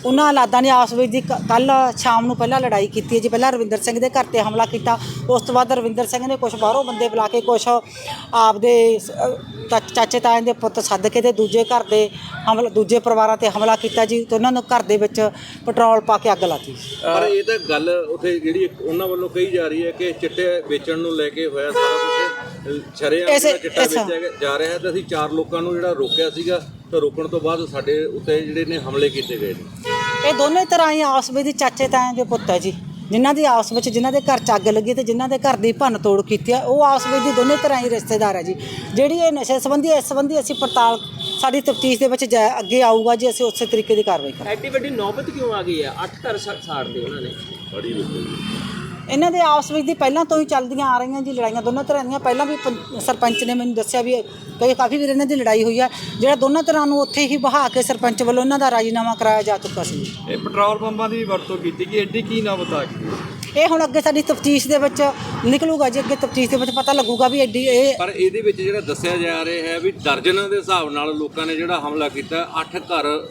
L: ਉਹਨਾਂ ਔਲਾਦਾਂ ਨੇ ਆਪਸ ਵਿੱਚ ਦੀ ਕੱਲ ਸ਼ਾਮ ਨੂੰ ਪਹਿਲਾਂ ਲੜਾਈ ਕੀਤੀ ਹੈ ਜੀ। ਪਹਿਲਾਂ ਰਵਿੰਦਰ ਸਿੰਘ ਦੇ ਘਰ ਤੇ ਹਮਲਾ ਕੀਤਾ। ਉਸ ਤੋਂ ਬਾਅਦ ਰਵਿੰਦਰ ਸਿੰਘ ਨੇ ਕੁਝ ਬਾਹਰੋਂ ਬੰਦੇ ਬੁਲਾ ਕੇ ਕੁਝ ਆਪਦੇ ਚਾਚੇ ਤਾਇਆਂ ਦੇ ਪੁੱਤ ਸੱਦ ਕੇ ਤੇ ਦੂਜੇ ਘਰ ਦੇ ਹਮਲਾ ਦੂਜੇ ਪਰਿਵਾਰਾਂ ਤੇ ਹਮਲਾ ਕੀਤਾ ਜੀ ਤੇ ਉਹਨਾਂ ਨੂੰ ਘਰ ਦੇ ਵਿੱਚ ਪੈਟਰੋਲ ਪਾ ਕੇ ਅੱਗ ਲਾਤੀ।
J: ਪਰ ਇਹ ਤਾਂ ਗੱਲ ਉਥੇ ਜਿਹੜੀ ਉਹਨਾਂ ਵੱਲੋਂ ਕਹੀ ਜਾ ਰਹੀ ਹੈ ਕਿ ਚਿੱਟੇ ਵੇਚਣ ਨੂੰ ਲੈ ਕੇ ਹੋਇਆ ਸਾਰਾ ਕੁਝ ਛਰਿਆ ਚਿੱਟਾ ਵੇਚਿਆ ਜਾ ਰਿਹਾ ਤੇ ਅਸੀਂ ਚਾਰ ਲੋਕਾਂ ਨੂੰ ਜਿਹੜਾ ਰੋਕਿਆ ਸੀਗਾ ਤੇ ਰੋਕਣ ਤੋਂ ਬਾਅਦ ਸਾਡੇ ਉੱਤੇ ਜਿਹੜੇ ਨੇ ਹਮਲੇ ਕੀਤੇ ਗਏ ਨੇ।
L: ਇਹ ਦੋਨੇ ਤਰ੍ਹਾਂ ਹੀ ਆਪਸ ਵਿੱਚ ਚਾਚੇ ਤਾਇਆਂ ਦੇ ਪੁੱਤ ਹੈ ਜੀ। ਜਿਨ੍ਹਾਂ ਦੀ ਆਪਸ ਵਿੱਚ ਜਿਨ੍ਹਾਂ ਦੇ ਘਰ ਚ ਅੱਗ ਲੱਗੀ ਤੇ ਜਿਨ੍ਹਾਂ ਦੇ ਘਰ ਦੀ ਭੰਨ ਤੋੜ ਕੀਤੀ ਆ ਉਹ ਆਪਸ ਵਿੱਚ ਦੀ ਦੋਨੇ ਤਰ੍ਹਾਂ ਹੀ ਰਿਸ਼ਤੇਦਾਰ ਹੈ ਜੀ। ਜਿਹੜੀ ਇਹ ਨਸ਼ੇ ਸੰਬੰਧੀ ਇਸ ਸੰਬੰਧੀ ਅਸੀਂ ਪੜਤਾਲ ਸਾਡੀ ਤਫਤੀਸ਼ ਦੇ ਵਿੱਚ ਜਾ- ਅੱਗੇ ਆਊਗਾ ਜੀ ਅਸੀਂ ਉਸੇ ਤਰੀਕੇ ਦੀ ਕਾਰਵਾਈ ਕਰਾਂਗੇ।
K: ਐਡੀ ਵੱਡੀ ਨੌਬਤ ਕਿਉਂ ਆ ਗਈ ਹੈ? ਅੱਠ ਘਰ ਸਾ- ਸਾੜਦੇ ਉਹਨਾਂ ਨੇ।
L: ਇਹਨਾਂ ਦੇ ਆਪਸ ਵਿੱਚ ਦੀ ਪਹਿਲਾਂ ਤੋਂ ਹੀ ਚੱਲਦੀਆਂ ਆ ਰਹੀਆਂ ਜੀ ਲੜਾਈਆਂ ਦੋਨਾਂ ਤਰ੍ਹਾਂ ਦੀਆਂ। ਪਹਿਲਾਂ ਵੀ ਪੰ- ਸਰਪੰਚ ਨੇ ਮੈਨੂੰ ਦੱਸਿਆ ਵੀ ਕਈ ਕਾਫੀ ਵੀਰ ਇਹਨਾਂ ਦੀ ਲੜਾਈ ਹੋਈ ਆ। ਜਿਹੜਾ ਦੋਨਾਂ ਤਰ੍ਹਾਂ ਨੂੰ ਉੱਥੇ ਹੀ ਬਹਾ ਕੇ ਸਰਪੰਚ ਵੱਲੋਂ ਇਹਨਾਂ ਦਾ ਰਾਜੀਨਾਮਾ ਕਰਾਇਆ ਜਾ ਚੁੱਕਾ ਸੀ।
G: ਇਹ ਪੈਟਰੋਲ ਪੰਪਾਂ ਦੀ ਵਰਤੋਂ ਕੀਤੀ ਕਿ ਐਡੀ ਕੀ ਨੌਬਤ ਆ ਗਈ?
L: ਇਹ ਹੁਣ ਅੱਗੇ ਸਾਡੀ ਤਫਤੀਸ਼ ਦੇ ਵਿੱਚ ਨਿਕਲੂਗਾ ਜੀ। ਅੱਗੇ ਤਫਤੀਸ਼ ਦੇ ਵਿੱਚ ਪਤਾ ਲੱਗੂਗਾ ਵੀ ਐਡੀ ਇਹ
J: ਪਰ ਇਹਦੇ ਵਿੱਚ ਜਿਹੜਾ ਦੱਸਿਆ ਜਾ ਰਿਹਾ ਹੈ ਵੀ ਦਰਜਨਾਂ ਦੇ ਹਿਸਾਬ ਨਾਲ ਲੋਕਾਂ ਨੇ ਜਿਹੜਾ ਹਮਲਾ ਕੀਤਾ। ਅੱਠ ਘਰ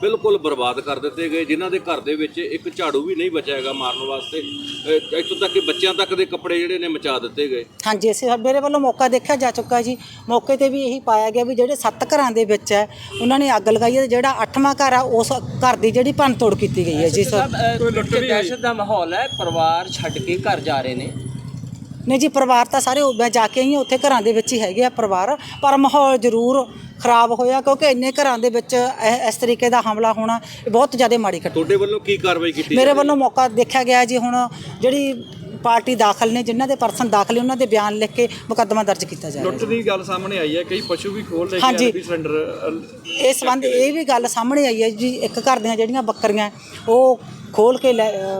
J: ਬਿਲਕੁਲ ਬਰਬਾਦ ਕਰ ਦਿੱਤੇ ਗਏ ਜਿਨ੍ਹਾਂ ਦੇ ਘਰ ਦੇ ਵਿੱਚ ਇੱਕ ਝਾੜੂ ਵੀ ਨਹੀਂ ਬਚਿਆ ਹੈਗਾ ਮਾਰਨ ਵਾਸਤੇ। ਅਹ ਇੱਥੋਂ ਤੱਕ ਕਿ ਬੱਚਿਆਂ ਤੱਕ ਦੇ ਕੱਪੜੇ ਜਿਹੜੇ ਨੇ ਮਚਾ ਦਿੱਤੇ ਗਏ।
L: ਹਾਂਜੀ ਅਸੀਂ ਮੇਰੇ ਵੱਲੋਂ ਮੌਕਾ ਦੇਖਿਆ ਜਾ ਚੁੱਕਾ ਜੀ। ਮੌਕੇ ਤੇ ਵੀ ਇਹੀ ਪਾਇਆ ਗਿਆ ਵੀ ਜਿਹੜੇ ਸੱਤ ਘਰਾਂ ਦੇ ਵਿੱਚ ਹੈ ਉਹਨਾਂ ਨੇ ਅੱਗ ਲਗਾਈ ਹੈ ਤੇ ਜਿਹੜਾ ਅੱਠਵਾਂ ਘਰ ਆ ਉਸ ਘਰ ਦੀ ਜਿਹੜੀ ਭੰਨ ਤੋੜ ਕੀਤੀ ਗਈ ਹੈ ਜੀ ਸਰ।
K: ਦਹਿਸ਼ਤ ਦਾ ਮਾਹੌਲ ਹੈ ਪਰਿਵਾਰ ਛੱਡ ਕੇ ਘਰ ਜਾ ਰਹੇ ਨੇ।
L: ਨਹੀਂ ਜੀ ਪਰਿਵਾਰ ਤਾਂ ਸਾਰੇ ਮੈਂ ਜਾ ਕੇ ਆਈ ਹਾਂ ਉੱਥੇ ਘਰਾਂ ਦੇ ਵਿੱਚ ਹੀ ਹੈਗੇ ਆ ਪਰਿਵਾਰ ਪਰ ਮਾਹੌਲ ਜ਼ਰੂਰ ਖਰਾਬ ਹੋਇਆ ਕਿਉਂਕਿ ਇੰਨੇ ਘਰਾਂ ਦੇ ਵਿੱਚ ਇਹ- ਇਸ ਤਰੀਕੇ ਦਾ ਹਮਲਾ ਹੋਣਾ ਇਹ ਬਹੁਤ ਜ਼ਿਆਦਾ ਮਾੜੀ ਘਟਨਾ।
J: ਤੁਹਾਡੇ ਵੱਲੋਂ ਕੀ ਕਾਰਵਾਈ ਕੀਤੀ
L: ਮੇਰੇ ਵੱਲੋਂ ਮੌਕਾ ਦੇਖਿਆ ਗਿਆ ਜੀ ਹੁਣ ਜਿਹੜੀ ਪਾਰਟੀ ਦਾਖਲ ਨੇ ਜਿਨ੍ਹਾਂ ਦੇ ਪਰਸਨ ਦਾਖਲ ਨੇ ਉਹਨਾਂ ਦੇ ਬਿਆਨ ਲਿਖ ਕੇ ਮੁਕੱਦਮਾ ਦਰਜ ਕੀਤਾ ਜਾ ਰਿਹਾ
G: ਲੁੱਟ ਦੀ ਗੱਲ ਸਾਹਮਣੇ ਆਈ ਹੈ ਕਈ ਪਸ਼ੂ ਵੀ ਖੋਲ ਲੈ ਕੇ
L: ਹਾਂਜੀ।
G: ਆਏ ਵੀ ਸਿਲੰਡਰ
L: ਇਸ ਸੰਬੰਧ ਇਹ ਵੀ ਗੱਲ ਸਾਹਮਣੇ ਆਈ ਹੈ ਜੀ ਇੱਕ ਘਰ ਦੀਆਂ ਜਿਹੜੀਆਂ ਬੱਕਰੀਆਂ ਉਹ ਖੋਲ ਕੇ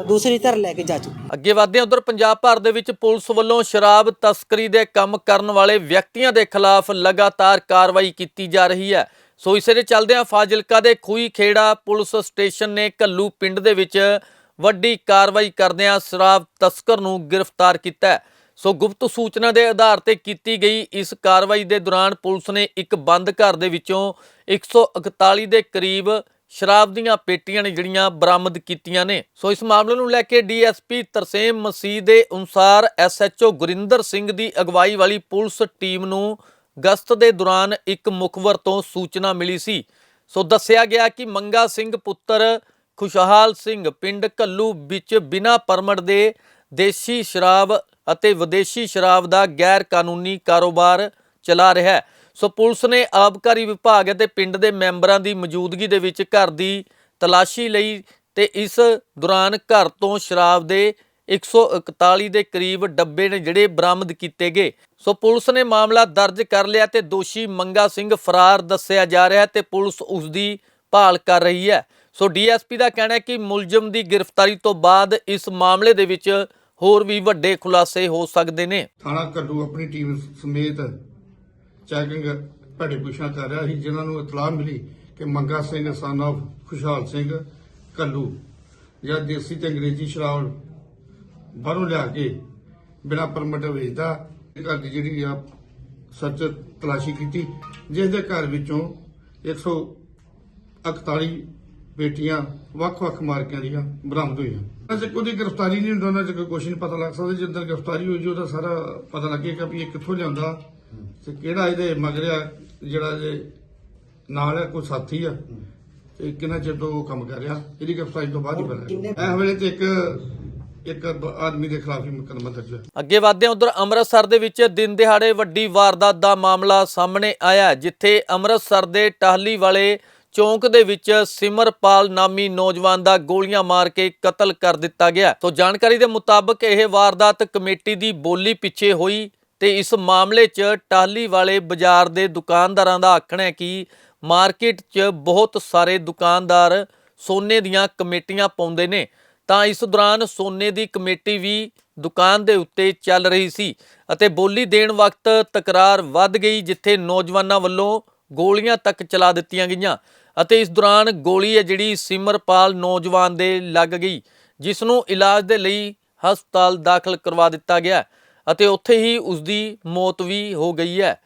L: ਦੂਸਰੀ ਧਰ ਲੈ ਕੇ ਜਾ ਚੁੱਕੀ
A: ਅੱਗੇ ਵਧਦੇ ਉਧਰ ਪੰਜਾਬ ਭਰ ਦੇ ਵਿੱਚ ਪੁਲਿਸ ਵੱਲੋਂ ਸ਼ਰਾਬ ਤਸਕਰੀ ਦੇ ਕੰਮ ਕਰਨ ਵਾਲੇ ਵਿਅਕਤੀਆਂ ਦੇ ਖਿਲਾਫ ਲਗਾਤਾਰ ਕਾਰਵਾਈ ਕੀਤੀ ਜਾ ਰਹੀ ਹੈ। ਸੋ ਇਸੇ ਦੇ ਚੱਲਦਿਆਂ ਫਾਜ਼ਿਲਕਾ ਦੇ ਖੂਈ ਖੇੜਾ ਪੁਲਿਸ ਸਟੇਸ਼ਨ ਨੇ ਕੱਲੂ ਪਿੰਡ ਦੇ ਵਿੱਚ ਵੱਡੀ ਕਾਰਵਾਈ ਕਰਦਿਆਂ ਸ਼ਰਾਬ ਤਸਕਰ ਨੂੰ ਗ੍ਰਿਫਤਾਰ ਕੀਤਾ ਹੈ। ਸੋ ਗੁਪਤ ਸੂਚਨਾ ਦੇ ਆਧਾਰ ਤੇ ਕੀਤੀ ਗਈ ਇਸ ਕਾਰਵਾਈ ਦੇ ਦੌਰਾਨ ਪੁਲਿਸ ਨੇ ਇੱਕ ਬੰਦ ਘਰ ਦੇ ਵਿੱਚੋਂ 141 ਦੇ ਕਰੀਬ ਸ਼ਰਾਬ ਦੀਆਂ ਪੇਟੀਆਂ ਨੇ ਜਿਹੜੀਆਂ ਬਰਾਮਦ ਕੀਤੀਆਂ ਨੇ। ਸੋ ਇਸ ਮਾਮਲੇ ਨੂੰ ਲੈ ਕੇ ਡੀਐਸਪੀ ਤਰਸੇਮ ਮਸੀਹ ਦੇ ਅਨੁਸਾਰ ਐਸਐਚਓ ਗੁਰਿੰਦਰ ਸਿੰਘ ਦੀ ਅਗਵਾਈ ਵਾਲੀ ਪੁਲਿਸ ਟੀਮ ਨੂੰ ਗਸ਼ਤ ਦੇ ਦੌਰਾਨ ਇੱਕ ਮੁਖਬਰ ਤੋਂ ਸੂਚਨਾ ਮਿਲੀ ਸੀ। ਸੋ ਦੱਸਿਆ ਗਿਆ ਕਿ ਮੰਗਾ ਸਿੰਘ ਪੁੱਤਰ ਖੁਸ਼ਹਾਲ ਸਿੰਘ ਪਿੰਡ ਕੱਲੂ ਵਿੱਚ ਬਿਨਾਂ ਪਰਮਿਟ ਦੇ ਦੇਸ਼ੀ ਸ਼ਰਾਬ ਅਤੇ ਵਿਦੇਸ਼ੀ ਸ਼ਰਾਬ ਦਾ ਗੈਰ ਕਾਨੂੰਨੀ ਕਾਰੋਬਾਰ ਚਲਾ ਰਿਹਾ ਹੈ। ਸੋ ਪੁਲਿਸ ਨੇ ਆਬਕਾਰੀ ਵਿਭਾਗ ਅਤੇ ਪਿੰਡ ਦੇ ਮੈਂਬਰਾਂ ਦੀ ਮੌਜੂਦਗੀ ਦੇ ਵਿੱਚ ਘਰ ਦੀ ਤਲਾਸ਼ੀ ਲਈ ਤੇ ਇਸ ਦੌਰਾਨ ਘਰ ਤੋਂ ਸ਼ਰਾਬ ਦੇ 141 ਦੇ ਕਰੀਬ ਡੱਬੇ ਨੇ ਜਿਹੜੇ ਬਰਾਮਦ ਕੀਤੇ ਗਏ। ਸੋ ਪੁਲਿਸ ਨੇ ਮਾਮਲਾ ਦਰਜ ਕਰ ਲਿਆ ਤੇ ਦੋਸ਼ੀ ਮੰਗਾ ਸਿੰਘ ਫਰਾਰ ਦੱਸਿਆ ਜਾ ਰਿਹਾ ਹੈ ਤੇ ਪੁਲਿਸ ਉਸ ਦੀ ਭਾਲ ਕਰ ਰਹੀ ਹੈ। ਸੋ ਡੀਐਸਪੀ ਦਾ ਕਹਿਣਾ ਹੈ ਕਿ ਮੁਲਜ਼ਮ ਦੀ ਗ੍ਰਿਫਤਾਰੀ ਤੋਂ ਬਾਅਦ ਇਸ ਮਾਮਲੇ ਦੇ ਵਿੱਚ ਹੋਰ ਵੀ ਵੱਡੇ ਖੁਲਾਸੇ ਹੋ ਸਕਦੇ ਨੇ।
M: ਥਾਣਾ ਕੱਲੂ ਆਪਣੀ ਟੀਮ ਸਮੇਤ ਚੈਕਿੰਗ ਭੜੇ ਪੁੱਛਾਂ ਕਰ ਰਿਹਾ ਸੀ, ਜਿਨ੍ਹਾਂ ਨੂੰ ਇਤਲਾਹ ਮਿਲੀ ਕਿ ਮੰਗਾ ਸਿੰਘ ਸਨ of ਖੁਸ਼ਹਾਲ ਸਿੰਘ ਕੱਲੂ ਜਾਂ ਦੇਸੀ ਤੇ ਅੰਗਰੇਜ਼ੀ ਸ਼ਰਾਬ ਬਾਹਰੋਂ ਲਿਆ ਕੇ ਬਿਨਾਂ ਪਰਮਿਟ ਵੇਚਦਾ ਘਰ ਦੀ ਜਿਹੜੀ ਆ ਸਰਚ ਤਲਾਸ਼ੀ ਕੀਤੀ, ਜਿਸ ਦੇ ਘਰ ਵਿੱਚੋਂ 141 ਬੇਟੀਆਂ ਵੱਖ-ਵੱਖ ਮਾਰਕਿਆਂ ਦੀਆਂ ਬਰਾਮਦ ਹੋਈਆਂ। ਅਜੇ ਕੋਈ ਗ੍ਰਿਫਤਾਰੀ ਨਹੀਂ ਹੁੰਦਾ ਉਹਨਾਂ ਚ ਕੋਈ ਕੁਛ ਨਹੀਂ ਪਤਾ ਲੱਗ ਸਕਦਾ। ਜਦੋਂ ਗ੍ਰਿਫਤਾਰੀ ਹੋਈ ਉਹਦਾ ਸਾਰਾ ਪਤਾ ਲੱਗੇਗਾ ਵੀ ਇਹ ਕਿੱਥੋਂ ਲਿਆਉਂਦਾ ਤੇ ਕਿਹੜਾ ਇਹਦੇ ਮਗਰਿਆ, ਜਿਹੜਾ ਇਹਦੇ ਨਾਲ ਕੋਈ ਸਾਥੀ ਆ। ਤੇ ਕਿੰਨਾ ਚਿਰ ਤੋਂ ਕੰਮ ਕਰ ਰਿਹਾ? ਇਹਦੀ ਗ੍ਰਿਫਤਾਰੀ ਤੋਂ ਬਾਅਦ ਹੀ ਪਤਾ ਇਹ ਵੇਲੇ ਤੇ ਇੱਕ ਇੱਕ ਆਦਮੀ ਦੇ ਖਿਲਾਫ ਹੀ ਮੁਕੱਦਮਾ ਦਰਜ ਹੋਇਆ।
A: ਅੱਗੇ ਵਧਦੇ ਹਾਂ, ਉਧਰ ਅੰਮ੍ਰਿਤਸਰ ਦੇ ਵਿੱਚ ਦਿਨ ਦਿਹਾੜੇ ਵੱਡੀ ਵਾਰਦਾਤ ਦਾ ਮਾਮਲਾ ਸਾਹਮਣੇ ਆਇਆ ਜਿੱਥੇ ਅੰਮ੍ਰਿਤਸਰ ਦੇ ਟਾਹਲੀ ਵਾਲੇ ਚੌਂਕ ਦੇ ਵਿੱਚ ਸਿਮਰਪਾਲ ਨਾਮੀ ਨੌਜਵਾਨ ਦਾ ਗੋਲੀਆਂ ਮਾਰ ਕੇ ਕਤਲ ਕਰ ਦਿੱਤਾ ਗਿਆ। ਸੋ ਜਾਣਕਾਰੀ ਦੇ ਮੁਤਾਬਕ ਇਹ ਵਾਰਦਾਤ ਕਮੇਟੀ ਦੀ ਬੋਲੀ ਪਿੱਛੇ ਹੋਈ ਤੇ ਇਸ ਮਾਮਲੇ 'ਚ ਟਾਹਲੀ ਵਾਲੇ ਬਾਜ਼ਾਰ ਦੇ ਦੁਕਾਨਦਾਰਾਂ ਦਾ ਆਖਣਾ ਹੈ ਕਿ ਮਾਰਕੀਟ 'ਚ ਬਹੁਤ ਸਾਰੇ ਦੁਕਾਨਦਾਰ ਸੋਨੇ ਦੀਆਂ ਕਮੇਟੀਆਂ ਪਾਉਂਦੇ ਨੇ। ਤਾਂ ਇਸ ਦੌਰਾਨ ਸੋਨੇ ਦੀ ਕਮੇਟੀ ਵੀ ਦੁਕਾਨ ਦੇ ਉੱਤੇ ਚੱਲ ਰਹੀ ਸੀ ਅਤੇ ਬੋਲੀ ਦੇਣ ਵਕਤ ਤਕਰਾਰ ਵੱਧ ਗਈ, ਜਿੱਥੇ ਨੌਜਵਾਨਾਂ ਵੱਲੋਂ ਗੋਲੀਆਂ ਤੱਕ ਚਲਾ ਦਿੱਤੀਆਂ ਗਈਆਂ। ਅਤੇ ਇਸ ਦੌਰਾਨ ਗੋਲੀ ਹੈ ਜਿਹੜੀ ਸਿਮਰਪਾਲ ਨੌਜਵਾਨ ਦੇ ਲੱਗ ਗਈ ਜਿਸ ਨੂੰ ਇਲਾਜ ਦੇ ਲਈ ਹਸਪਤਾਲ ਦਾਖਲ ਕਰਵਾ ਦਿੱਤਾ ਗਿਆ ਅਤੇ ਉੱਥੇ ਹੀ ਉਸ ਦੀ ਮੌਤ ਵੀ ਹੋ ਗਈ ਹੈ।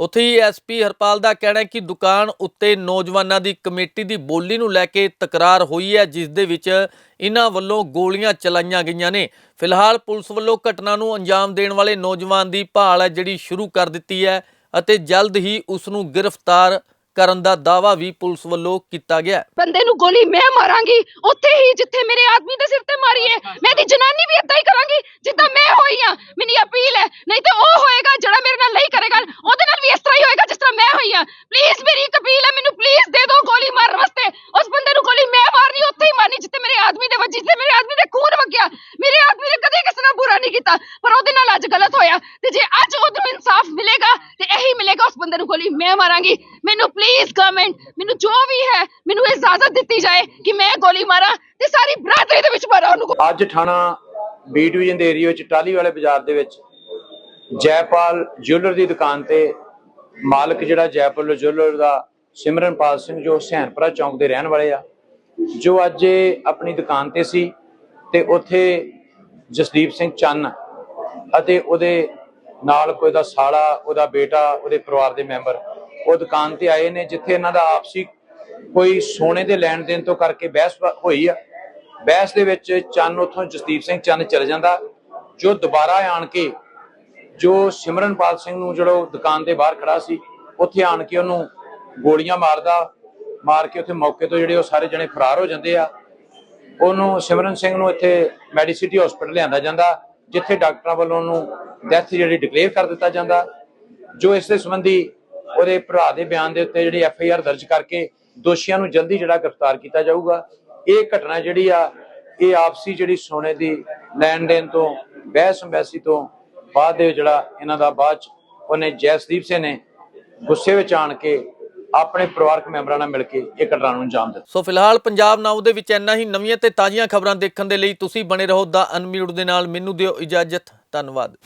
A: ਉੱਥੇ ਹੀ ਐਸਪੀ ਹਰਪਾਲ ਦਾ ਕਹਿਣਾ ਹੈ ਕਿ ਦੁਕਾਨ ਉੱਤੇ ਨੌਜਵਾਨਾਂ ਦੀ ਕਮੇਟੀ ਦੀ ਬੋਲੀ ਨੂੰ ਲੈ ਕੇ ਤਕਰਾਰ ਹੋਈ ਹੈ, ਜਿਸ ਦੇ ਵਿੱਚ ਇਹਨਾਂ ਵੱਲੋਂ ਗੋਲੀਆਂ ਚਲਾਈਆਂ ਗਈਆਂ ਨੇ। ਫਿਲਹਾਲ ਪੁਲਿਸ ਵੱਲੋਂ ਘਟਨਾ ਨੂੰ ਅੰਜਾਮ ਦੇਣ ਵਾਲੇ ਨੌਜਵਾਨ ਦੀ ਭਾਲ ਹੈ, ਜਿਹੜੀ ਸ਼ੁਰੂ ਕਰ ਦਿੱਤੀ ਹੈ ਅਤੇ ਜਲਦ ਹੀ ਉਸ ਨੂੰ ਗ੍ਰਿਫਤਾਰ ਕਰਨ ਦਾ ਦਾਅਵਾ ਵੀ ਪੁਲਿਸ ਵੱਲੋਂ ਕੀਤਾ ਗਿਆ।
N: ਬੰਦੇ ਨੂੰ ਗੋਲੀ ਮੈਂ ਮਾਰਾਂਗੀ ਉੱਥੇ ਹੀ ਜਿੱਥੇ ਮੇਰੇ ਆਦਮੀ ਦੇ ਸਿਰ ਤੇ ਮਾਰੀ ਹੈ ਮੈਂ ਦੀ ਜਨਾਨੀ ਵੀ ਏਦਾਂ ਹੀ ਕਰਾਂਗੀ ਜਿੱਦਾਂ ਮੈਂ ਹੋਈ ਆ ਮੇਰੀ ਅਪੀਲ ਹੈ ਨਹੀਂ ਤੇ ਉਹ ਹੋਏਗਾ ਜਿਹੜਾ ਮੇਰੇ ਨਾਲ ਨਹੀਂ ਕਰੇਗਾ ਉਹਦੇ ਨਾਲ ਵੀ ਇਸ ਤਰ੍ਹਾਂ ਹੀ ਹੋਏਗਾ ਜਿਸ ਤਰ੍ਹਾਂ ਮੈਂ ਹੋਈ ਆ। ਪਲੀਜ਼ ਮੇਰੀ ਇੱਕ ਅਪੀਲ ਹੈ ਮੈਨੂੰ ਪਲੀਜ਼ ਦੇ ਦਿਓ ਗੋਲੀ ਮਾਰਨ ਵਾਸਤੇ। ਉਸ ਬੰਦੇ ਨੂੰ ਗੋਲੀ ਮੈਂ ਮਾਰਨੀ ਉੱਥੇ ਹੀ ਮਾਰਨੀ ਜਿੱਥੇ ਮੇਰੇ ਆਦਮੀ ਦੇ ਵੱਜੀ ਜਿੱਥੇ ਮੇਰੇ ਆਦਮੀ ਦੇ ਖੂਨ ਵਗਿਆ। ਮੇਰੇ ਆਦਮੀ ਨੇ ਕਦੇ ਕਿਸੇ ਨਾਲ ਬੁਰਾ ਨਹੀਂ ਕੀਤਾ ਪਰ ਉਹਦੇ ਨਾਲ ਅੱਜ ਗਲਤ ਹੋਇਆ। ਤੇ ਜੇ ਅੱਜ ਉਹਨੂੰ ਇਨਸਾਫ ਮਿਲੇਗਾ ਤੇ ਇਹੀ ਮਿਲੇਗਾ ਉਸ ਬੰਦੇ ਨੂੰ ਗੋਲੀ ਮੈਂ ਮਾਰਾਂਗੀ। ਮੈਨੂੰ ਪਲੀਜ਼ ਗਵਰਨਮੈਂਟ ਮੈਨੂੰ ਜੋ ਵੀ ਹੈ, ਮੈਨੂੰ ਇਜਾਜ਼ਤ ਦਿੱਤੀ ਜਾਏ ਕਿ ਮੈਂ ਗੋਲੀ ਮਾਰਾਂ ਤੇ ਸਾਰੀ ਬਰਾਦਰੀ ਦੇ ਵਿੱਚ ਮਾਰਾਂ ਉਹਨੂੰ।
O: ਅੱਜ ਥਾਣਾ ਬੀ ਡਿਵੀਜ਼ਨ ਦੇ ਏਰੀਆ ਵਿੱਚ ਟਾਲੀ ਵਾਲੇ ਬਾਜ਼ਾਰ ਦੇ ਵਿੱਚ ਜੈਪਾਲ ਜਿਊਲਰ ਦੀ ਦੁਕਾਨ ਤੇ ਮਾਲਕ ਜਿਹੜਾ ਜੈਪਾਲ ਜਿਊਲਰ ਦਾ ਸਿਮਰਨਪਾਲ ਸਿੰਘ ਜੋ ਹੁਸੈਨਪੁਰਾ ਚੌਂਕ ਦੇ ਰਹਿਣ ਵਾਲੇ ਆ, ਜੋ ਅੱਜ ਆਪਣੀ ਦੁਕਾਨ ਤੇ ਸੀ ਤੇ ਉੱਥੇ ਜਸਦੀਪ ਸਿੰਘ ਚੰਨ ਅਤੇ ਉਹਦੇ ਨਾਲ ਕੋਈ ਦਾ ਸਾਲਾ, ਉਹਦਾ ਬੇਟਾ, ਉਹਦੇ ਪਰਿਵਾਰ ਦੇ ਮੈਂਬਰ ਉਹ ਦੁਕਾਨ ਤੇ ਆਏ ਨੇ, ਜਿੱਥੇ ਇਹਨਾਂ ਦਾ ਆਪਸੀ ਕੋਈ ਸੋਨੇ ਦੇ ਲੈਣ ਦੇਣ ਤੋਂ ਕਰਕੇ ਬਹਿਸ ਹੋਈ ਆ। ਬਹਿਸ ਦੇ ਵਿੱਚ ਚੰਨ ਉਥੋਂ ਜਸਦੀਪ ਸਿੰਘ ਚੰਨ ਚਲੇ ਜਾਂਦਾ। ਜੋ ਦੁਬਾਰਾ ਆਣ ਕੇ, ਜੋ ਸਿਮਰਨਪਾਲ ਸਿੰਘ ਨੂੰ ਜਿਹੜਾ ਦੁਕਾਨ ਦੇ ਬਾਹਰ ਖੜਾ ਸੀ, ਉੱਥੇ ਆਣ ਕੇ ਉਹਨੂੰ ਗੋਲੀਆਂ ਮਾਰਦਾ, ਮਾਰ ਕੇ ਉੱਥੇ ਮੌਕੇ ਤੋਂ ਜਿਹੜੇ ਉਹ ਸਾਰੇ ਜਣੇ ਫਰਾਰ ਹੋ ਜਾਂਦੇ ਆ। ਉਹਨੂੰ ਸਿਮਰਨ ਸਿੰਘ ਨੂੰ ਇੱਥੇ ਮੈਡੀਸਿਟੀ ਹਸਪੀਟਲ ਲਿਆਂਦਾ ਜਾਂਦਾ, ਜਿੱਥੇ ਡਾਕਟਰਾਂ ਵੱਲੋਂ ਉਹਨੂੰ ਡੈਥ ਜਿਹੜੀ ਡਿਕਲੇਅਰ ਕਰ ਦਿੱਤਾ ਜਾਂਦਾ। ਜੋ ਇਸ ਦੇ ਸੰਬੰਧੀ ਉਹਦੇ ਭਰਾ ਦੇ ਬਿਆਨ ਦੇ ਉੱਤੇ ਜਿਹੜੀ ਐਫ ਆਈ ਆਰ ਦਰਜ ਕਰਕੇ ਦੋਸ਼ੀਆਂ ਨੂੰ ਜਲਦੀ ਜਿਹੜਾ ਗ੍ਰਿਫਤਾਰ ਕੀਤਾ ਜਾਊਗਾ। ਇਹ ਘਟਨਾ ਜਿਹੜੀ ਆ, ਇਹ ਆਪਸੀ ਜਿਹੜੀ ਸੋਨੇ ਦੀ ਲੈਣ ਦੇਣ ਤੋਂ, ਬਹਿਸ ਸੰਬੈਸੀ ਤੋਂ ਬਾਅਦ ਦੇ ਜਿਹੜਾ ਇਹਨਾਂ ਦਾ ਬਾਅਦ ਚ, ਉਹਨੇ ਜੈਸਦੀਪ ਸਿੰਘ ਨੇ ਗੁੱਸੇ ਵਿੱਚ ਆਣ ਕੇ ਆਪਣੇ ਪਰਿਵਾਰਕ ਮੈਂਬਰਾਂ ਨਾਲ ਮਿਲ ਕੇ ਇਹ ਘਟਨਾ ਨੂੰ ਅੰਜਾਮ ਦਿੱਤਾ।
A: ਸੋ ਫਿਲਹਾਲ ਪੰਜਾਬ ਨਾਉ ਦੇ ਵਿੱਚ ਇੰਨਾ ਹੀ, ਨਵੀਆਂ ਤੇ ਤਾਜ਼ੀਆਂ ਖਬਰਾਂ ਦੇਖਣ ਦੇ ਲਈ ਤੁਸੀਂ ਬਣੇ ਰਹੋ ਦਾ ਅਨਮਿਊਟ ਦੇ ਨਾਲ। ਮੈਨੂੰ ਦਿਓ ਇਜਾਜ਼ਤ। ਧੰਨਵਾਦ।